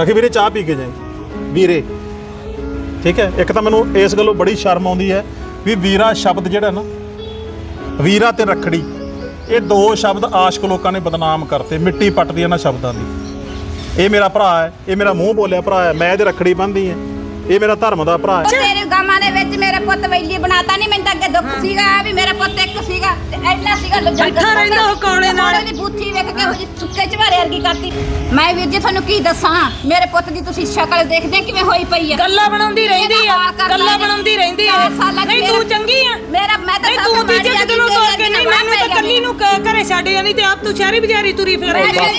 ਆਖੇ ਵੀਰੇ ਚਾਹ ਪੀ ਕੇ ਜਾਈ। ਵੀਰੇ, ਠੀਕ ਹੈ? ਇੱਕ ਤਾਂ ਮੈਨੂੰ ਇਸ ਗੱਲੋਂ ਬੜੀ ਸ਼ਰਮ ਆਉਂਦੀ ਹੈ ਵੀ ਵੀਰਾ ਸ਼ਬਦ ਜਿਹੜਾ ਨਾ, ਵੀਰਾ ਤੇ ਰੱਖੜੀ, ਇਹ ਦੋ ਸ਼ਬਦ ਆਸ਼ਕ ਲੋਕਾਂ ਨੇ ਬਦਨਾਮ ਕਰਤੇ, ਮਿੱਟੀ ਪੱਟਦੀ ਇਹਨਾਂ ਸ਼ਬਦਾਂ ਦੀ। ਇਹ ਮੇਰਾ ਭਰਾ ਹੈ, ਇਹ ਮੇਰਾ ਮੂੰਹ ਬੋਲਿਆ ਭਰਾ ਹੈ, ਮੈਂ ਇਹਦੇ ਰੱਖੜੀ ਬੰਨ੍ਹਦੀ ਹੈ। ਇਹ ਮੇਰਾ ਧਰਮ ਦਾ ਭਰਾ ਹੈ। ਤੇਰੇ ਗਾਮਾਂ ਦੇ ਵਿੱਚ ਮੇਰਾ ਪੁੱਤ ਵੈਲੀ ਬਣਾਤਾ ਨਹੀਂ ਮੈਨੂੰ ਤਾਂ ਅੱਗੇ ਦੁੱਖ ਸੀਗਾ ਵੀ ਮੇਰਾ ਪੁੱਤ ਇੱਕ ਸੀਗਾ ਤੇ ਐਨਾ ਸੀਗਾ ਲੁੱਜਾ ਬੈਠਾ ਰਹਿੰਦਾ ਉਹ ਕੌਲੇ ਨਾਲ। ਦੀ ਬੂਥੀ ਵੇਖ ਕੇ ਉਹ ਜੀ ਸੁੱਕੇ ਝਵਾਰੇ ਵਰਗੀ ਕਰਤੀ। ਮੈਂ ਵੀਰ ਜੀ ਤੁਹਾਨੂੰ ਕੀ ਦੱਸਾਂ? ਮੇਰੇ ਪੁੱਤ ਦੀ ਤੁਸੀਂ ਸ਼ਕਲ ਦੇਖਦੇ ਕਿਵੇਂ ਹੋਈ ਪਈ ਹੈ? ਗੱਲਾਂ ਬਣਾਉਂਦੀ ਰਹਿੰਦੀ ਆ ਗੱਲਾਂ ਬਣਾਉਂਦੀ ਰਹਿੰਦੀ ਆ। ਨਹੀਂ ਤੂੰ ਚੰਗੀ ਆ। ਮੇਰਾ ਮੈਂ ਤਾਂ ਤੂੰ ਤੋਂ ਤੀਜੇ ਦਿਨੋਂ ਤੋੜ ਕੇ ਨਹੀਂ ਮੈਂ ਮੈਨੂੰ ਤਾਂ ਕੱਲੀ ਨੂੰ ਘਰੇ। ਛੱਡ ਜਾਣੀ ਤੇ ਆਪ ਤੂੰ ਸ਼ਹਿਰੀ ਬਜ਼ਾਰੀ ਤੁਰੀ ਫਿਰ। ਕਰੋ, ਬਸ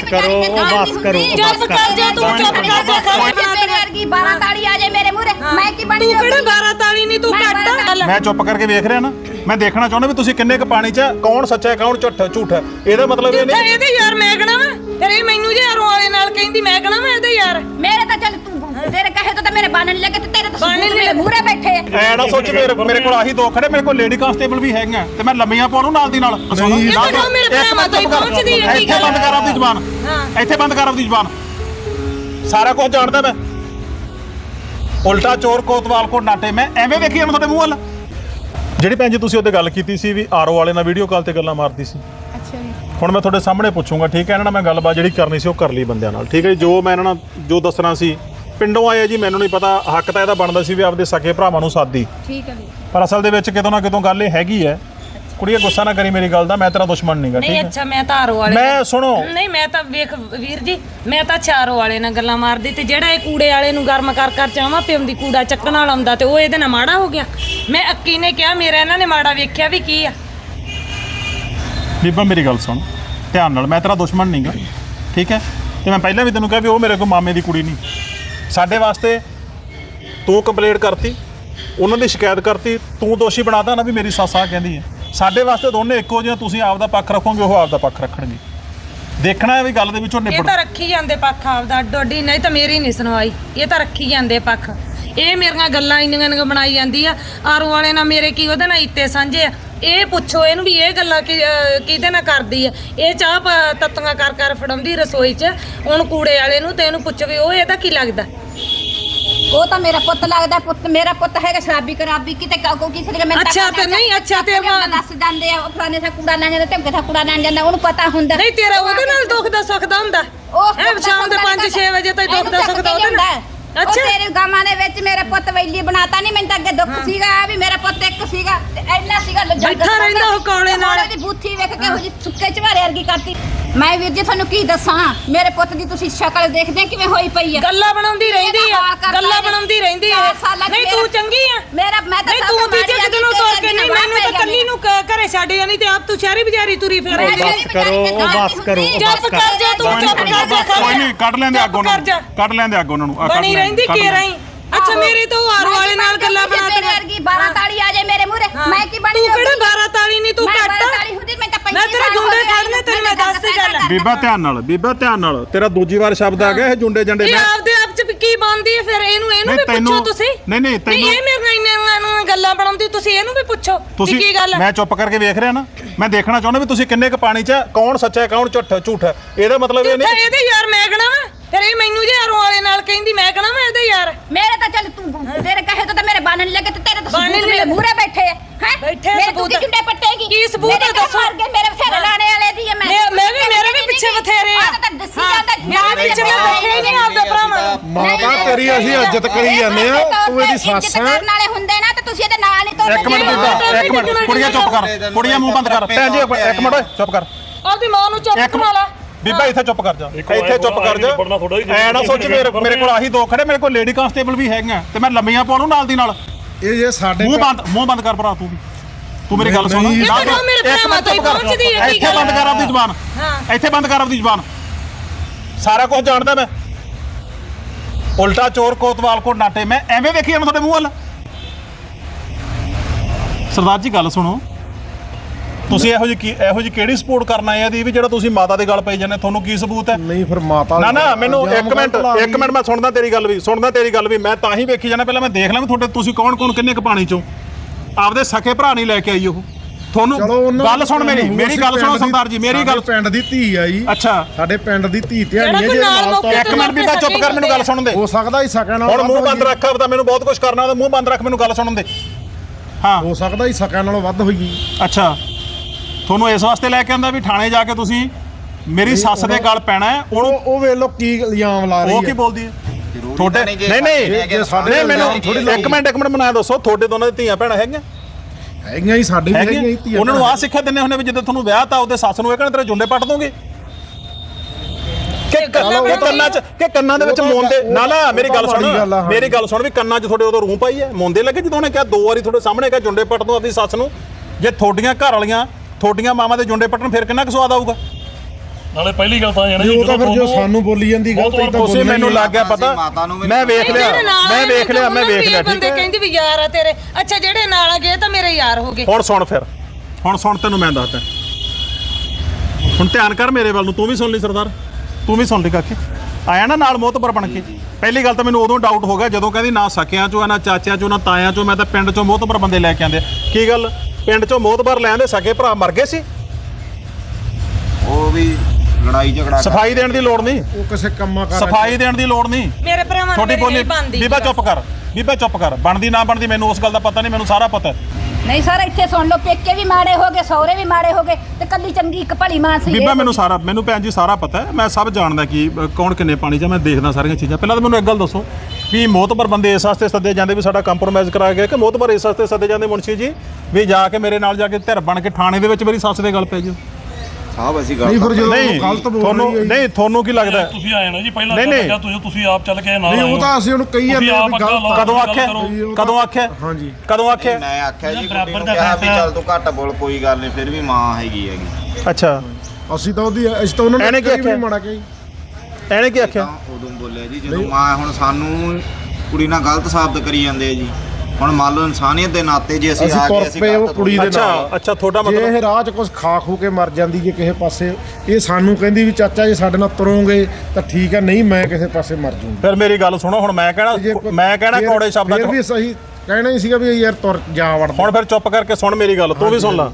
ਤੇ ਕਰੋ, ਚੁੱਪ ਕਰ ਜਾ ਤੂੰ, ਚੁੱਪ ਕਰ ਜਾ, ਖਬਰ ਜੇ ਮੇਰੇ ਵਰਗੀ 12 ਤਾੜੀ ਆ ਜਾਏ ਮੇਰੇ ਮੂਹਰੇ। ਮੈਂ ਕੀ ਬਣੀ ਤੂੰ ਕਿਹੜਾ 12 ਤਾਲੀ ਨਹੀਂ ਤੂੰ ਮੈਂ ਘੱਟ ਬਾਰਾਂ ਤਾਲੀ- ਮੈਂ ਚੁੱਪ ਕਰਕੇ ਵੇਖ ਰਿਹਾ ਨਾ। ਮੈਂ ਦੇਖਣਾ ਚਾਹੁੰਦਾ ਵੀ ਤੁਸੀਂ ਕਿੰਨੇ ਕੁ ਪਾਣੀ 'ਚ ਕੌਣ ਸੱਚਾ ਹੈ ਕੌਣ ਝੂਠ ਝੂਠ। ਹੈ ਇਹਦਾ ਮਤਲਬ ਇਹ ਨਹੀਂ ਇਹਦੇ ਯਾਰ ਮੈਂ ਕਹਣਾ ਵਾ ਫਿਰ ਇਹ ਮੈਨੂੰ ਜੇ ਯਾਰੋਂ ਵਾਲੇ ਨਾਲ ਕਹਿੰਦੀ ਮੈਂ ਕਹਣਾ ਮੈਂ ਇਹਦੇ ਯਾਰ। ਮੇਰੇ ਤਾਂ ਚੱਲ ਤੂੰ ਤੇਰੇ ਕਹੇ ਤੋਂ ਤਾਂ ਮੇਰੇ ਬਾਣ ਨਹੀਂ ਲੱਗੇ ਤੇ ਤੇਰੇ ਤਾਂ ਬਾਣੇ ਨੀ ਮੇਰੇ ਮੂਹਰੇ ਬੈਠੇ ਆ। ਐ ਨਾ ਸੋਚ ਮੇਰੇ ਮੇਰੇ ਕੋਲ ਆਹੀ ਦੋ ਖੜੇ ਮੇਰੇ ਕੋਲ ਲੇਡੀ ਕਾਂਸਟੇਬਲ ਵੀ ਹੈਗੀਆਂ ਤੇ ਮੈਂ ਲੰਮੀਆਂ ਪਾਉਣੂ ਨਾਲ ਦੀ ਨਾਲ। ਸੁਣੋ। ਇਹ ਤਾਂ ਜੋ ਮੇਰੇ ਇੱਕ ਭਰਾਵਾਂ ਤੋਂ ਹੀ ਮਿੰਟ ਚੁੱਪ ਕਰ। ਪਹੁੰਚਦੀ ਹੈ, ਕੀ ਇੱਥੇ ਗੱਲ ਬੰਦ ਕਰ ਆਪਦੀ ਜ਼ੁਬਾਨ। ਹਾਂ। ਇੱਥੇ ਬੰਦ ਕਰ ਆਪਦੀ ਜ਼ੁਬਾਨ। ਸਾਰਾ ਕੁਝ ਜਾਣਦਾ ਮੈਂ। ਉਲਟਾ ਚੋਰ ਕੋਤਵਾਲ ਕੋ ਨਾਟੇ ਮੈਂ ਐਵੇਂ ਵੇਖੀ ਜਾਂਦਾ ਤੁਹਾਡੇ ਮੂੰਹ ਵੱਲ। ਜਿਹੜੀ ਭੈਣ ਜੀ ਤੁਸੀਂ ਉਹਦੇ ਗੱਲ ਕੀਤੀ ਸੀ ਵੀ ਆਰਓ ਵਾਲੇ ਨਾਲ ਵੀਡੀਓ ਕਾਲ ਤੇ ਗੱਲਾਂ ਮਾਰਦੀ ਸੀ। ਅੱਛਾ ਜੀ। ਹੁਣ ਮੈਂ ਤੁਹਾਡੇ ਸਾਹਮਣੇ ਪੁੱਛੂੰਗਾ ਠੀਕ ਹੈ ਇਹਨਾਂ ਨਾਲ ਮੈਂ ਗੱਲਬਾਤ ਜਿਹੜੀ ਕਰਨੀ ਸੀ ਉਹ ਕਰ ਲਈ ਬੰਦਿਆਂ ਨਾਲ ਠੀਕ ਹੈ ਜੀ? ਜੋ ਮੈਂ ਇਹਨਾਂ ਨਾਲ ਜੋ ਦੱਸਣਾ ਸੀ ਪਿੰਡੋਂ ਆਏ ਆ ਜੀ ਮੈਨੂੰ ਨਹੀਂ ਪਤਾ ਹੱਕ ਤਾਂ ਇਹਦਾ ਬਣਦਾ ਸੀ ਵੀ ਆਪਦੇ ਸਕੇ ਭਰਾਵਾਂ ਨੂੰ ਸਾਦੀ। ਠੀਕ ਹੈ ਜੀ। ਪਰ ਅਸਲ ਦੇ ਵਿੱਚ ਕਿਤੋਂ ਨਾ ਕਿਤੋਂ ਗੱਲ ਇਹ ਹੈਗੀ ਹੈ ਕੁੜੀਏ ਗੁੱਸਾ ਨਾ ਕਰੀ ਮੇਰੀ ਗੱਲ ਦਾ ਮੈਂ ਤੇਰਾ ਦੁਸ਼ਮਣ ਨਹੀਂਗਾ ਨਹੀਂ ਠੀਕ ਹੈ? ਅੱਛਾ ਮੈਂ ਤਾਂ ਆਰੋ ਵਾਲੇ ਮੈਂ ਸੁਣੋ। ਨਹੀਂ ਮੈਂ ਤਾਂ ਵੇਖ ਵੀਰ ਜੀ ਮੈਂ ਤਾਂ ਚਾਰੋ ਵਾਲੇ ਨਾਲ ਗੱਲਾਂ ਮਾਰਦੀ ਤੇ ਜਿਹੜਾ ਇਹ ਕੂੜੇ ਵਾਲੇ ਨੂੰ ਗਰਮ ਕਰ ਕਰ ਚਾਹਾਂ ਪਿਉਂਦੀ ਕੂੜਾ ਚੱਕਣ ਵਾਲਾ ਆਉਂਦਾ ਤੇ ਉਹ ਇਹਦੇ ਨਾਲ ਮਾੜਾ ਹੋ ਗਿਆ। ਮੈਂ ਅੱਕੀ ਨੇ ਕਿਹਾ ਮੇਰਾ ਇਹਨਾਂ ਨੇ ਮਾੜਾ ਵੇਖਿਆ ਵੀ ਕੀ ਆ। ਬੀਬਾ ਮੇਰੀ ਗੱਲ ਸੁਣ। ਧਿਆਨ ਨਾਲ ਮੈਂ ਤੇਰਾ ਦੁਸ਼ਮਣ ਨਹੀਂਗਾ ਠੀਕ ਹੈ? ਤੇ ਮੈਂ ਪਹਿਲਾਂ ਵੀ ਤੈਨੂੰ ਕਿਹਾ ਵੀ ਉਹ ਮੇਰੇ ਕੋਲ ਮਾਮੇ ਦੀ ਕੁੜੀ ਨਹੀਂ। ਸਾਡੇ ਵਾਸਤੇ ਤੂੰ ਕੰਪਲੇਂਟ ਕਰਤੀ ਉਹਨਾਂ ਦੀ ਸ਼ਿਕਾਇਤ ਕਰਤੀ ਤੂੰ ਦੋਸ਼ੀ ਬਣਾਦਾ ਨਾ ਵੀ ਮੇਰੀ ਸੱਸ ਆ ਕਹਿੰਦੀ ਹੈ। ਸਾਡੇ ਵਾਸਤੇ ਦੋਨੇ ਇੱਕੋ ਜਿਹੇ ਆ, ਤੁਸੀਂ ਆਪਦਾ ਪੱਖ ਰੱਖੋਗੇ ਉਹ ਆਪਦਾ ਪੱਖ ਰੱਖਣਗੇ। ਦੇਖਣਾ ਹੈ ਵੀ ਗੱਲ ਦੇ ਵਿੱਚੋਂ ਇਹ ਨਿਬੜ ਤਾਂ ਰੱਖੀ ਜਾਂਦੇ ਪੱਖ ਆਪਦਾ ਅੱਡੀ ਨਹੀਂ ਤਾਂ ਮੇਰੀ ਨਹੀਂ ਸੁਣਵਾਈ। ਇਹ ਤਾਂ ਰੱਖੀ ਜਾਂਦੇ ਪੱਖ। ਇਹ ਮੇਰੀਆਂ ਗੱਲਾਂ ਇੰਨੀਆਂ ਇੰਨੀਆਂ ਬਣਾਈ ਜਾਂਦੀ ਆ ਆਰੂ ਵਾਲੇ ਨਾਲ ਮੇਰੇ ਕੀ ਉਹਦੇ ਨਾਲ ਇੱਤੇ ਸਾਂਝੇ ਆ? ਇਹ ਪੁੱਛੋ ਇਹਨੂੰ ਵੀ ਇਹ ਗੱਲਾਂ ਕਿ ਅਹ, ਕਿਹਦੇ ਨਾਲ ਕਰਦੀ ਆ? ਇਹ ਚਾਹ ਪ- ਤੱਤੀਆਂ ਕਰ ਕਰ ਫੜਾਉਂਦੀ ਰਸੋਈ 'ਚ ਹੁਣ ਕੂੜੇ ਵਾਲੇ ਨੂੰ ਤੇ ਇਹਨੂੰ ਪੁੱਛੋ ਵੀ ਉਹ ਇਹਦਾ ਕੀ ਲੱਗਦਾ? ਉਹ ਤਾਂ ਮੇਰਾ ਪੁੱਤ ਲੱਗਦਾ ਪੁੱਤ ਮੇਰਾ ਪੁੱਤ ਹੈਗਾ ਸ਼ਰਾਬੀ ਕਰਾਬੀ ਕਿਤੇ ਕੋ ਕਿਸੇ ਦੇ ਮੈਂ ਅੱਛਾ ਤੇ ਨਹੀਂ, ਅੱਛਾ ਤੇ ਮੈਂ- ਦੱਸ ਜਾਂਦੇ ਆ ਉਹ ਫਲਾਣੇ ਦਾ ਕੂੜਾ ਲੈਣ ਜਾਂਦਾ ਢੰਗੇ ਦਾ ਕੂੜਾ ਲੈਣ ਜਾਂਦਾ ਉਹਨੂੰ ਪਤਾ ਹੁੰਦਾ। ਨਹੀਂ ਤੇਰਾ ਉਹਦੇ ਨਾਲ ਦੁੱਖ ਦਾ ਸੁੱਖ ਦਾ ਹੁੰਦਾ। ਉਹ ਸ਼ਾਮ ਦੇ 5-6 ਵਜੇ ਤਾਈਂ ਦੁੱਖ ਦਾ ਸੁੱਖ ਦਾ ਉਹਦੇ ਨਾਲ। ਅੱਛਾ। ਤੇਰੇ ਗਾਮਾਂ ਦੇ ਵਿੱਚ ਮੇਰਾ ਪੁੱਤ ਵੈਲੀ ਬਣਾਤਾ ਨਹੀਂ ਮੈਨੂੰ ਤਾਂ ਅੱਗੇ ਦੁੱਖ ਸੀਗਾ ਵੀ ਮੇਰਾ ਪੁੱਤ ਇੱਕ ਸੀਗਾ ਤੇ ਐਨਾ ਸੀਗਾ ਲੁੱਜਾ ਬੈਠਾ ਰਹਿੰਦਾ ਉਹ ਕੌਲੇ ਨਾਲ। ਦੀ ਬੂਥੀ ਵੇਖ ਕੇ ਉਹ ਸੁੱਕੇ ਝਵਾਰੇ ਵਰਗੀ ਕਰਤੀ। ਮੈਂ ਵੀਰ ਜੀ ਤੁਹਾਨੂੰ ਕੀ ਦੱਸਾਂ? ਮੇਰੇ ਪੁੱਤ ਦੀ ਤੁਸੀਂ ਸ਼ਕਲ ਦੇਖਦੇ ਕਿਵੇਂ ਹੋਈ ਪਈ ਹੈ ਗੱਲਾਂ ਬਣਾਉਂਦੀ ਰਹਿੰਦੀ ਆ ਗੱਲਾਂ ਬਣਾਉਂਦੀ ਰਹਿੰਦੀ ਆ। ਨਹੀਂ ਤੂੰ ਚੰਗੀ ਆ। ਮੇਰਾ ਮੈਂ ਤਾਂ ਨਹੀਂ ਤੂੰ ਤੋਂ ਤੀਜੇ ਮਾੜੀ ਦਿਨੋਂ ਤੋੜ ਕੇ ਨਹੀਂ ਮੈਨੂੰ ਤਾਂ ਕੱਲੀ ਨੂੰ ਘਰੇ ਛੱਡ ਜਾਣੀ ਤੇ ਆਪ ਤੂੰ ਸ਼ਹਿਰੀ ਬਜ਼ਾਰੀ ਤੁਰੀ ਫਿਰ ਰਹੀ ਬਸ ਕਰੋ, ਉਹ ਬਸ ਕਰੋ, ਚੁੱਪ ਕਰ ਜਾ ਤੂੰ ਚੁੱਪ ਕਰ ਜਾ ਕੋਈ ਨਹੀਂ ਕੱਢ ਲੈਂਦੇ ਅੱਗ। ਨੂੰ ਕੱਢ ਲੈਂਦੇ ਅੱਗ ਉਹਨਾਂ। ਨੂੰ ਬਣੀ ਰਹਿੰਦੀ ਕੇ। ਰਹੀ ਅੱਛਾ ਮੇਰੇ ਤੋਂ ਆਰੂ ਵਾਲੇ ਨਾਲ ਗੱਲਾਂ ਬਣਾ ਤੇਰੇ ਵਰਗੀ? 12 ਤਾੜੀ ਆ ਜਾਏ ਮੇਰੇ ਮੂਹਰੇ। ਮੈਂ ਕੀ ਬਣੀ ਤੂੰ ਕਿਹੜਾ 12 ਤਾਲੀ ਨਹੀਂ ਤੂੰ ਘੱਟ 12 ਤਾੜੀ ਹੁੰਦੀ ਮੈਂ ਤਾਂ ਮੈਂ 35 ਤੇਰੇ ਜੁੰਡੇ ਫੜਨੇ ਤੈਨੂੰ ਮੈਂ ਦੱਸਦੀ ਗੱਲ। ਬੀਬਾ ਧਿਆਨ ਨਾਲ ਬੀਬਾ ਧਿਆਨ ਨਾਲ। ਤੇਰਾ ਦੂਜੀ ਵਾਰ ਸ਼ਬਦ ਆ ਗਿਆ ਇਹ ਜੁੰਡੇ ਜੰਡੇ ਇਹ ਮੈਂ ਆਪਦੇ ਆਪ ਚ ਕੀ ਬਣਦੀ ਹੈ ਫਿਰ? ਇਹਨੂੰ ਇਹਨੂੰ ਵੀ ਪੁੱਛੋ ਤੁਸੀਂ। ਨਹੀਂ, ਨਹੀਂ, ਤੈਨੂੰ- ਇਹ ਮੇਰੇ ਨਾਲ ਗੱਲਾਂ ਬਣਾਉਂਦੀ ਤੁਸੀਂ ਇਹਨੂੰ ਵੀ ਪੁੱਛੋ ਤੁਸੀਂ ਕੀ ਗੱਲ ਮੈਂ ਚੁੱਪ ਕਰਕੇ ਵੇਖ ਰਿਹਾ ਨਾ। ਮੈਂ ਦੇਖਣਾ ਚਾਹੁੰਦਾ ਵੀ ਤੁਸੀਂ ਕਿੰਨੇ ਕੁ ਪਾਣੀ 'ਚ ਕੌਣ ਸੱਚਾ ਹੈ ਕੌਣ ਝੂਠ ਝੂਠ ਇਹਦਾ ਮਤਲਬ ਇਹ ਨਹੀਂ ਇਹਦੇ ਯਾਰ ਮੈਂ ਕਹਣਾ ਵਾ ਫਿਰ ਇਹ ਮੈਨੂੰ ਜੇ ਆਰੋਂ ਵਾਲੇ ਨਾਲ ਕਹਿੰਦੀ ਮੈਂ ਕਹਣਾ ਮੈਂ ਇਹਦੇ ਯਾਰ। ਮੇਰੇ ਤਾਂ ਚੱਲ ਤੂੰ ਤੇਰੇ ਕਹੇ ਤੋਂ ਤਾਂ ਮੇਰੇ ਬਾਣ ਨਹੀਂ ਲੱਗੇ ਤੇ ਤੇਰੇ ਤਾਂ ਬਾਣੇ ਸਬੂਤ ਨੀ ਮੇਰੇ ਲੱਗੇ। ਮੂਹਰੇ ਬੈਠੇ ਆ ਹੈ? ਬੈਠੇ ਮੇਰੇ ਸਬੂਤ। ਤੂੰ ਕਿੰਨੇ ਪੱਟੇਗੀ। ਕੀ ਸਬੂਤ ਹੈ ਦੱਸੋ। ਮਰ ਗਏ ਮੇਰੇ ਬਥੇਰੇ ਲਾਣੇ ਵਾਲੇ ਦੀ ਮੈਂ ਮੈਂ- ਮੈਂ ਵੀ- ਮੇਰੇ ਵੀ ਪਿੱਛੇ ਬਥੇਰੇ ਆ। ਤਾਂ ਦੱਸੀ ਹਾਂ। ਜਾਂਦਾ ਮੇਰੇ ਪਿੱਛੇ ਮੈਂ ਬੈਠੇ ਨਹੀਂ ਆਪਦੇ ਭਰਾਵਾਂ ਮਾਤਾ ਤੇਰੀ ਅਸੀਂ ਇੱਜ਼ਤ ਕਰੀ ਜਾਂਦੇ ਆ ਤੂੰ ਇਹਦੀ ਸੱਸ ਹੈ। ਕਰਨ ਵਾਲੇ ਹੁੰਦੇ ਨਾ ਤੇ ਤੁਸੀਂ ਇਹਦੇ ਨਾਲ ਨਹੀਂ ਤੋਰਦੇ ਇੱਕ ਮਿੰਟ ਬੀਬਾ ਇੱਕ ਮਿੰਟ। ਕੁੜੀਆਂ ਚੁੱਪ ਕਰ। ਕੁੜੀਆਂ ਮੂੰਹ ਬੰਦ ਕਰ। ਭੈਣ ਜੀ ਇੱਕ ਮਿੰਟ- ਓਏ ਚੁੱਪ ਕਰ। ਆਪਦੀ ਮਾਂ ਨੂੰ ਚੁੱਪ ਕਰਾ ਲਾ। ਬੀਬਾ ਇੱਥੇ ਚੁੱਪ ਕਰ ਜਾ। ਇੱਥੇ ਚੁੱਪ ਕਰ ਜਾ। ਐ ਨਾ ਸੋਚ ਮੇਰੇ ਮੇਰੇ ਕੋਲ ਆਹੀ ਦੋ ਖੜੇ ਮੇਰੇ ਕੋਲ ਲੇਡੀ ਕਾਂਸਟੇਬਲ ਵੀ ਹੈਗੀਆਂ ਤੇ ਮੈਂ ਲੰਮੀਆਂ ਪਾਉਣੂ ਨਾਲ ਦੀ ਨਾਲ। ਇਹ ਜੇ ਸਾਡੇ ਮੂੰਹ ਬੰਦ ਮੂੰਹ ਬੰਦ ਕਰ ਭਰਾ ਤੂੰ ਵੀ। ਤੂੰ ਮੇਰੀ ਗੱਲ ਸੁਣ। ਨਹੀਂ, ਇਹ ਤਾਂ ਜੋ ਮੇਰੇ ਇੱਕ ਭਰਾਵਾਂ ਮਿੰਟ ਚੁੱਪ ਕਰ। ਪਹੁੰਚਦੀ ਹੈ, ਕੀ ਇੱਥੇ ਬੰਦ ਕਰ ਆਪਦੀ ਜ਼ੁਬਾਨ। ਹਾਂ। ਇੱਥੇ ਬੰਦ ਕਰ ਆਪਦੀ ਜ਼ੁਬਾਨ। ਸਾਰਾ ਕੁਝ ਜਾਣਦਾ ਮੈਂ। ਉਲਟਾ ਚੋਰ ਕੋਤਵਾਲ ਕੋ ਨਾਟੇ। ਮੈਂ ਐਵੇਂ ਵੇਖੀ ਜਾਂਦਾ ਤੁਹਾਡੇ ਮੂੰਹ ਵੱਲ। ਸਰਦਾਰ ਜੀ ਗੱਲ ਸੁਣੋ। ਤੁਸੀਂ ਇਹੋ ਜਿਹੀ ਕੀ ਇਹੋ ਜਿਹੀ ਕਿਹੜੀ ਸਪੋਰਟ ਕਰਨਾ ਹੈ ਇਹਦੀ ਵੀ ਜਿਹੜਾ ਤੁਸੀਂ ਮਾਤਾ ਦੇ ਗੱਲ ਪਈ ਜਾਂਦੇ? ਤੁਹਾਨੂੰ ਕੀ ਸਬੂਤ ਹੈ? ਨਹੀਂ ਫਿਰ ਮਾਤਾ ਨਾ ਨਾ ਮੈਨੂੰ ਇੱਕ ਮਿੰਟ ਇੱਕ। ਮਿੰਟ ਮੈਂ ਸੁਣਦਾ ਤੇਰੀ ਗੱਲ ਵੀ ਸੁਣਦਾ ਤੇਰੀ ਗੱਲ ਵੀ ਮੈਂ ਤਾਂ ਹੀ ਵੇਖੀ ਜਾਣਾ ਪਹਿਲਾਂ ਮੈਂ ਦੇਖ ਲਾਂ ਵੀ ਤੁਹਾਡੇ ਤੁਸੀਂ ਕੌਣ ਕੌਣ ਕਿੰਨੇ ਕੁ ਪਾਣੀ ਚੋਂ? ਆਪਦੇ ਸਕੇ ਭਰਾ ਨਹੀਂ ਲੈ ਕੇ ਆਈ ਉਹ। ਤੁਹਾਨੂੰ ਚਲੋ ਉਹਨਾਂ ਗੱਲ ਸੁਣ ਮੇਰੀ ਮੇਰੀ ਗੱਲ ਸੁਣੋ ਦੀ- ਸਰਦਾਰ ਜੀ ਮੇਰੀ ਗੱਲ ਪਿੰਡ ਦੀ ਧੀ ਆ ਜੀ ਅੱਛਾ। ਸਾਡੇ ਪਿੰਡ ਦੀ ਧੀ ਧਿਆਣੀ ਜਿਹੜਾ ਹੈ ਕੋਈ ਜੇ ਤਾਂ- ਇੱਕ ਮਿੰਟ ਵੀ ਬਾ ਚੁੱਪ ਕਰ ਮੈਨੂੰ ਗੱਲ ਸੁਣਨ ਦੇ ਹੋ ਸਕਦਾ ਹੀ ਸਕਣ ਨਾਲ ਹੁਣ ਮੂੰਹ ਬੰਦ। ਰੱਖ ਤਾਂ ਮੈਨੂੰ ਬਹੁਤ ਕੁਝ ਕਰਨਾ ਉਹਦਾ ਮੂੰਹ ਬੰਦ ਰੱਖ ਮੈਨੂੰ ਗੱਲ ਸੁਣਨ ਦੇ। ਹਾਂ। ਹੋ ਸਕਦਾ ਹੀ ਸਕਣ ਨਾਲੋਂ ਵੱਧ ਹੋਈ। ਅੱਛਾ। ਤੁਹਾਨੂੰ ਇਸ ਵਾਸਤੇ ਲੈ ਕੇ ਆਂਦਾ ਵੀ ਥਾਣੇ ਜਾ ਕੇ ਤੁਸੀਂ ਮੇਰੀ ਸੱਸ ਦੇ ਗੱਲ ਪੈਣਾ ਹੈ ਉਹਨੂੰ ਉਹ ਉਹ ਵੇਖ ਲੋ ਕੀ ਇਲਜ਼ਾਮ ਲਾ ਰਹੀ ਉਹ ਹੈ। ਕੀ ਬੋਲਦੀ ਹੈ? ਤੁਹਾਡੇ ਨਹੀਂ ਨਹੀਂ ਨਹੀਂ ਮੈਨੂੰ। ਇੱਕ ਮਿੰਟ ਇੱਕ ਮਿੰਟ ਮੈਨੂੰ ਦੱਸੋ ਤੁਹਾਡੇ ਦੋਨਾਂ ਦੀ ਧੀਆਂ ਭੈਣਾਂ ਹੈਗੀਆਂ? ਹੈਗੀਆਂ ਹੀ ਸਾਡੇ ਵੀ ਹੈਗੀਆਂ? ਹੀ ਹੈਗੀਆਂ ਧੀਆਂ ਉਹਨਾਂ ਨੂੰ ਆਹ ਸਿੱਖਿਆ ਦਿੰਦੇ ਹੁੰਦੇ ਵੀ ਜਦੋਂ ਤੁਹਾਨੂੰ ਵਿਆਹ ਤਾਂ ਉਹਦੇ ਸੱਸ ਨੂੰ ਇਹ ਕਹਿੰਦੇ ਤੇਰੇ ਜੁੰਡੇ ਪੱਟ ਦੋਗੇ? ਕਿ ਕੰਨਾਂ 'ਚ ਕਿ ਕੰਨਾਂ ਦੇ ਵਿੱਚ ਮੋਂਦੇ ਨਾ ਨਾ ਮੇਰੀ ਗੱਲ ਸੁਣ। ਮੇਰੀ ਗੱਲ ਸੁਣ ਵੀ ਕੰਨਾਂ 'ਚ ਤੁਹਾਡੇ ਉਦੋਂ ਰੂੰ ਪਾਈ ਹੈ। ਮੋਂਦੇ ਲੱਗੇ ਜਦੋਂ ਉਹਨੇ ਕਿਹਾ ਦੋ ਵਾਰੀ ਤੁਹਾਡੇ ਸਾਹਮਣੇ ਕਿਹਾ ਜੁੰਡੇ ਪੱਟ ਦੋ ਆਪਣੀ ਸੱਸ ਨੂੰ। ਜੇ ਤੁਹਾਡੀਆਂ ਘਰ ਵਾਲੀਆਂ ਤੁਹਾਡੀਆਂ ਮਾਵਾਂ ਦੇ ਜੁੰਡੇ ਪੱਟਣ ਫਿਰ ਕਿੰਨਾ ਕੁ ਸਵਾਦ ਆਊਗਾ? ਨਾਲੇ ਪਹਿਲੀ ਗੱਲ ਤਾਂ ਇਹ ਹੈ ਨਾ ਨਹੀਂ, ਜੀ ਉਹ ਤਾਂ ਫਿਰ ਜੋ ਸਾਨੂੰ ਬੋਲੀ ਜਾਂਦੀ ਗਲਤ ਹੀ ਤਾਂ ਤੁਸੀਂ ਮੈਨੂੰ। ਲੱਗ ਗਿਆ ਪਤਾ। ਮੈਂ ਵੇਖ ਲਿਆ ਮੈਂ ਵੇਖ ਲਿਆ ਮੈਂ ਵੇਖ ਲਿਆ ਠੀਕ ਬੰਦੇ ਹੈ ਕਹਿੰਦੀ ਵੀ ਯਾਰ ਆ ਤੇਰੇ। ਅੱਛਾ ਜਿਹੜੇ ਨਾਲ ਆ ਗਏ ਤਾਂ ਮੇਰੇ ਯਾਰ ਹੋ ਗਏ। ਹੁਣ ਸੁਣ ਫਿਰ ਹੁਣ ਸੁਣ ਤੈਨੂੰ ਮੈਂ ਦੱਸਦਾ। ਹੁਣ ਧਿਆਨ ਕਰ ਮੇਰੇ ਵੱਲ ਨੂੰ ਤੂੰ ਵੀ ਸੁਣ ਲਈ ਸਰਦਾਰ ਤੂੰ ਵੀ ਸੁਣ ਲਈ ਕਾਕੇ। ਆਇਆ ਨਾ ਨਾਲ ਮੋਤਬਰ ਬਣ ਕੇ। ਪਹਿਲੀ ਗੱਲ ਤਾਂ ਮੈਨੂੰ ਉਦੋਂ ਡਾਊਟ ਹੋ ਗਿਆ ਜਦੋਂ ਕਹਿੰਦੀ ਨਾ ਸਕਿਆਂ ਚੋਂ ਆ, ਨਾ ਚਾਚਿਆਂ ਚੋਂ ਨਾ ਤਾਇਆਂ ਚੋਂ ਮੈਂ ਤਾਂ ਪਿੰਡ ਚੋਂ ਮੋਤਬਰ ਬੰਦੇ ਲੈ ਕੇ ਆਂਦੇ। ਕੀ ਗੱਲ? ਪਿੰਡ ਚੋਂ ਮੋਤਬਰ ਲੈ ਆਂਦੇ ਸਕੇ ਭਰਾ ਮਰ ਗਏ ਸੀ? ਉਹ ਵੀ ਲੜਾਈ ਝਗੜਾ ਸਫ਼ਾਈ ਦੇਣ ਦੀ ਲੋੜ ਨਹੀਂ। ਉਹ ਕਿਸੇ ਕੰਮਾਂ ਕਾਰਾਂ ਸਫ਼ਾਈ ਦੇਣ ਦੀ ਲੋੜ ਨਹੀਂ। ਮੇਰੇ ਭਰਾਵਾਂ ਨੂੰ ਤੁਹਾਡੀ ਬੋਲੀ ਬੀਬਾ ਚੁੱਪ ਕਰ ਬੀਬਾ ਚੁੱਪ ਕਰ। ਬਣਦੀ ਨਾ ਬਣਦੀ ਮੈਨੂੰ ਉਸ ਗੱਲ ਦਾ ਪਤਾ ਨਹੀਂ ਮੈਨੂੰ ਸਾਰਾ ਪਤਾ ਹੈ। ਨਹੀਂ ਸਰ ਇੱਥੇ ਸੁਣ ਲਓ ਪੇਕੇ ਵੀ ਮਾੜੇ ਹੋ ਗਏ ਸਹੁਰੇ ਵੀ ਮਾੜੇ ਹੋ ਗਏ ਤੇ ਕੱਲੀ ਚੰਗੀ ਇੱਕ ਭਲੀ ਮਾਂ ਸੀ ਬੀਬਾ ਇਹ। ਮੈਨੂੰ ਸਾਰਾ ਮੈਨੂੰ ਭੈਣ ਜੀ ਸਾਰਾ ਪਤਾ ਹੈ। ਮੈਂ ਸਭ ਜਾਣਦਾ ਕਿ ਅ, ਕੌਣ ਕਿੰਨੇ ਪਾਣੀ 'ਚ ਹੈ, ਮੈਂ ਦੇਖਦਾ ਸਾਰੀਆਂ ਚੀਜ਼ਾਂ। ਪਹਿਲਾਂ ਤਾਂ ਮੈਨੂੰ ਇੱਕ ਗੱਲ ਦੱਸੋ ਵੀ ਮੋਤਬਰ ਬੰਦੇ ਇਸ ਵਾਸਤੇ ਸੱਦੇ ਜਾਂਦੇ ਵੀ ਸਾਡਾ ਕੰਪਰੋਮਾਈਜ਼ ਕਰਾਇਆ ਗਿਆ ਕਿ ਮੋਤਬਰ ਇਸ ਵਾਸਤੇ ਸੱਦੇ ਜਾਂਦੇ ਮੁਨਸ਼ੀ ਜੀ? ਵੀ ਜਾ ਕੇ ਮੇਰੇ ਨਾਲ ਜਾ ਕੇ ਧਿਰ ਬਣ ਕੇ ਥਾਣੇ ਦੇ ਵਿੱਚ ਮੇਰੀ ਸੱਸ ਦੇ ਗੱਲ ਪੈ ਜਾਓ ਸਾਹਿਬ ਅਸੀਂ ਨਹੀਂ ਫਿਰ ਗੱਲ ਜਦੋਂ ਗਲਤ ਬੋਲ ਤੁਹਾਨੂੰ ਰਹੀ ਹੈ ਨਹੀਂ ਤੁਹਾਨੂੰ ਕੀ ਲੱਗਦਾ? ਤੁਸੀਂ ਆਏ ਨਾ ਜੀ ਪਹਿਲਾਂ ਨਹੀਂ, ਨਹੀਂ। ਤੁਸੀਂ ਤੁਸੀਂ ਆਪ ਚੱਲ ਕੇ ਨਾਲ ਨਹੀਂ ਉਹ ਤਾਂ ਅਸੀਂ ਉਹਨੂੰ ਕਹੀ ਜਾਂਦੇ ਆ ਵੀ ਗਲਤ। ਕਦੋਂ ਆਖਿਆ। ਕਦੋਂ ਆਖਿਆ? ਹਾਂਜੀ। ਕਦੋਂ ਆਖਿਆ? ਮੈਂ ਆਖਿਆ ਜੀ ਬਰਾਬਰ ਦਾ ਫੈਸਲਾ। ਚੱਲ ਤੂੰ ਘੱਟ ਬੋਲ ਕੋਈ ਗੱਲ ਨਹੀਂ ਫਿਰ ਵੀ ਮਾਂ ਹੈਗੀ ਹੈਗੀ। ਅੱਛਾ। ਅਸੀਂ ਤਾਂ ਉਹਦੀ ਅਸੀਂ ਤਾਂ ਉਹਨਾਂ ਨੇ ਕੀ ਕਹੀ ਵੀ ਮਾੜਾ ਕਹੀ ਐਨੇ ਕੀ ਆਖਿਆ? ਤਾਂ ਉਦੋਂ ਬੋਲਿਆ ਜੀ ਜਦੋਂ ਮਾਂ ਹੁਣ ਸਾਨੂੰ ਕੁੜੀ ਨਾਲ ਗਲਤ ਸਾਬਤ ਕਰੀ ਜਾਂਦੇ ਆ ਜੀ। ਹੁਣ ਮੰਨ ਲਓ ਇਨਸਾਨੀਅਤ ਦੇ ਨਾਤੇ ਜੇ ਅਸੀਂ ਅਸੀਂ ਆ ਤੁਰ ਗਏ ਅਸੀਂ ਪਏ ਉਹ ਗਲਤ ਕੁੜੀ ਦੇ ਅੱਛਾ ਨਾਲ। ਅੱਛਾ ਤੁਹਾਡਾ ਜੇ ਮਤਲਬ ਇਹ ਰਾਹ 'ਚ ਕੁਝ ਖਾ ਖੂ ਕੇ ਮਰ ਜਾਂਦੀ ਜੇ ਕਿਸੇ ਪਾਸੇ ਇਹ ਸਾਨੂੰ ਕਹਿੰਦੀ ਵੀ ਚਾਚਾ ਜੀ ਸਾਡੇ ਨਾਲ ਤੁਰੋਗੇ ਤਾਂ ਠੀਕ ਹੈ ਨਹੀਂ ਮੈਂ ਕਿਸੇ ਪਾਸੇ ਮਰ ਜੂੰਗੀ ਫਿਰ ਮੇਰੀ ਗੱਲ ਸੁਣੋ ਹੁਣ ਮੈਂ ਜੇ ਕਹਿਣਾ ਕੋਈ- ਮੈਂ ਕਹਿਣਾ ਫਿਰ- ਕੌੜੇ ਸ਼ਬਦਾਂ ਫਿਰ ਵੀ 'ਚ ਸਹੀ ਕਹਿਣਾ ਹੀ ਸੀਗਾ ਵੀ ਯਾਰ ਤੁਰ ਜਾ ਵੜਦਾ। ਹੁਣ ਫਿਰ ਚੁੱਪ ਕਰਕੇ ਸੁਣ ਮੇਰੀ ਗੱਲ ਤੂੰ ਵੀ ਸੁਣ ਲੈ।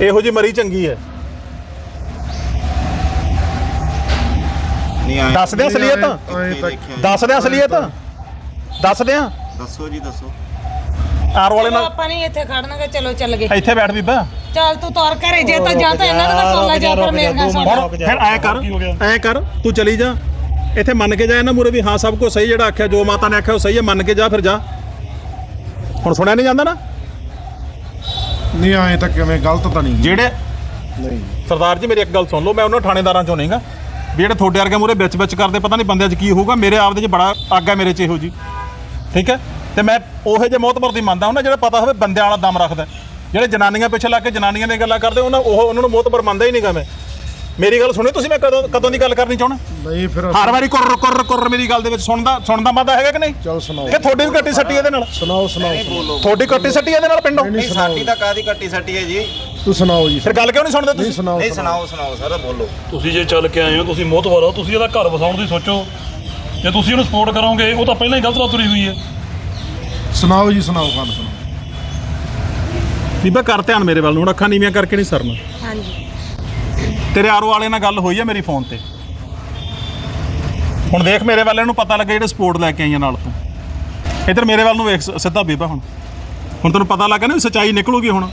ਇਹੋ ਜੀ ਮਰੀ ਚੰਗੀ ਹੈ। ਨਹੀਂ ਆਏ ਦੱਸ ਦੇ ਅਸਲੀਅਤ? ਦੱਸ ਦੇ ਅਸਲੀਅਤ? ਦੱਸ ਦੇ ਦੱਸੋ ਜੀ ਦੱਸੋ। ਆਰ ਵਾਲੇ ਚਲੋ ਨਾਲ ਆਪਾਂ ਨਹੀਂ ਇੱਥੇ ਖੜਨਗੇ ਚਲੋ ਚੱਲ ਗਏ। ਇੱਥੇ ਬੈਠ ਬੀਬਾ। ਚੱਲ ਤੂੰ ਤੁਰ ਘਰੇ ਜੇ ਤਾਂ ਜਾਂ ਤਾਂ ਇਹਨਾਂ ਦਾ ਸੁਣ ਲੈ ਜਾਂ ਫਿਰ ਮੇਰੇ ਨਾਲ ਹੁਣ ਫਿਰ ਐ ਕਰ? ਐ ਕਰ ਤੂੰ ਚਲੀ ਜਾ। ਇੱਥੇ ਮੰਨ ਕੇ ਜਾ ਇਹਨਾਂ ਮੂਰੇ ਵੀ ਹਾਂ ਸਭ ਕੁਝ ਸਹੀ ਜਿਹੜਾ ਆਖਿਆ ਜੋ ਮਾਤਾ ਨੇ ਆਖਿਆ ਉਹ ਸਹੀ ਹੈ ਮੰਨ ਕੇ ਜਾ ਫਿਰ ਜਾ। ਹੁਣ ਸੁਣਿਆ ਨਹੀਂ ਜਾਂਦਾ ਨਾ? ਨਹੀਂ ਆਏ ਤਾਂ ਕਿਵੇਂ ਗਲਤ ਤਾਂ ਨਹੀਂ। ਜਿਹੜੇ ਨਹੀਂ। ਸਰਦਾਰ ਜੀ ਮੇਰੀ ਇੱਕ ਗੱਲ ਸੁਣ ਲਓ ਮੈਂ ਉਹਨਾਂ ਥਾਣੇਦਾਰਾਂ ਚੋਂ ਨਹੀਂਗਾ। ਵੀ ਜਿਹੜੇ ਤੁਹਾਡੇ ਵਰਗੇ ਮੂਰੇ ਵਿੱਚ ਵਿੱਚ ਕਰਦੇ, ਪਤਾ ਨਹੀਂ ਬੰਦਿਆਂ 'ਚ ਕੀ ਹੋਊਗਾ। ਮੇਰੇ ਆਪਦੇ 'ਚ ਬੜਾ ਅੱਗ ਹੈ, ਮੇਰੇ 'ਚ ਇਹੋ ਜੀ। ਠੀਕ ਹੈ? ਤੇ ਮੈਂ ਉਹੇ ਜੇ ਮੋਤਬਰ ਦੀ ਮੰਨਦਾ ਹੁੰਦਾ ਜਿਹੜਾ ਪਤਾ ਹੋਵੇ ਬੰਦਿਆਂ ਵਾਲਾ ਦਮ ਰੱਖਦਾ। ਜਿਹੜੇ ਜਨਾਨੀਆਂ ਪਿੱਛੇ ਲੱਗ ਕੇ ਜਨਾਨੀਆਂ ਦੀਆਂ ਗੱਲਾਂ ਕਰਦੇ, ਉਹਨਾਂ ਉਹ ਉਹਨਾਂ ਨੂੰ ਮੋਤਬਰ ਮੰਨਦਾ ਹੀ ਨਹੀਂਗਾ ਮੈਂ। ਮੇਰੀ ਗੱਲ ਸੁਣਿਓ ਤੁਸੀਂ ਮੈਂ ਕਦੋਂ ਕਦੋਂ ਦੀ ਗੱਲ ਕਰਨੀ ਚਾਹਣਾ ਨਹੀਂ ਫਿਰ ਹਰ ਵਾਰੀ ਕੁਰ ਕੁਰ ਕੁਰ ਮੇਰੀ ਗੱਲ ਦੇ ਵਿੱਚ ਸੁਣਦਾ ਸੁਣਦਾ ਮਾਦਾ ਹੈਗਾ ਕਿ ਨਹੀਂ? ਚਲ ਸੁਣਾਓ। ਕਿ ਤੁਹਾਡੀ ਵੀ ਕੱਟੀ ਸੱਟੀ ਇਹਦੇ ਨਾਲ? ਸੁਣਾਓ ਸੁਣਾਓ। ਤੁਹਾਡੀ ਕੱਟੀ ਸੱਟੀ ਇਹਦੇ ਨਾਲ ਪਿੰਡੋਂ? ਨਹੀਂ ਸਾਡੀ ਤਾਂ ਕਾਦੀ ਕੱਟੀ ਸੱਟੀ ਹੈ ਜੀ? ਤੂੰ ਸੁਣਾਓ ਜੀ। ਫਿਰ ਗੱਲ ਕਿਉਂ ਨਹੀਂ ਸੁਣਦੇ ਤੁਸੀਂ? ਸੁਣਾਓ ਨਹੀਂ ਸੁਣਾਓ। ਸੁਣਾਓ ਸਰ ਬੋਲੋ। ਤੁਸੀਂ ਜੇ ਚੱਲ ਕੇ ਆਏ ਹੋ ਤੁਸੀਂ ਮੋਹਤਵਾਰ ਹੋ ਤੁਸੀਂ ਇਹਦਾ ਘਰ ਵਸਾਉਣ ਦੀ ਸੋਚੋ। ਜੇ ਤੁਸੀਂ ਉਹਨੂੰ ਸਪੋਰਟ ਕਰੋਗੇ ਉਹ ਤਾਂ ਪਹਿਲਾਂ ਹੀ ਗਲਤ ਰਾਹ ਤੁਰੀ ਹੋਈ ਹੈ। ਸੁਣਾਓ ਜੀ ਸੁਣਾਓ ਗੱਲ ਸੁਣਾਓ। ਬੀਬਾ ਕਰ ਧਿਆਨ ਮੇਰੇ ਵੱਲ ਨੂੰ ਹੁਣ ਅੱਖਾਂ ਨੀਵੀਆਂ ਕਰਕੇ ਨਹੀਂ ਸਰਨਾ। ਹਾਂਜੀ। ਤੇਰੇ ਆਰੋ ਵਾਲੇ ਨਾਲ ਗੱਲ ਹੋਈ ਹੈ ਮੇਰੀ ਫੋਨ ਤੇ। ਹੁਣ ਦੇਖ ਮੇਰੇ ਵਾਲੇ ਨੂੰ ਪਤਾ ਲੱਗਾ ਜਿਹੜੇ ਸਪੋਰਟ ਲੈ ਕੇ ਆਈਆਂ ਨਾਲ ਤੂੰ। ਇੱਧਰ ਮੇਰੇ ਵੱਲ ਨੂੰ ਵੇਖ ਸਿੱਧਾ ਬੀਬਾ ਹੁਣ। ਹੁਣ ਤੈਨੂੰ ਪਤਾ ਲੱਗਾ ਨਾ ਵੀ ਸੱਚਾਈ ਨਿਕਲੂਗੀ ਹੁਣ।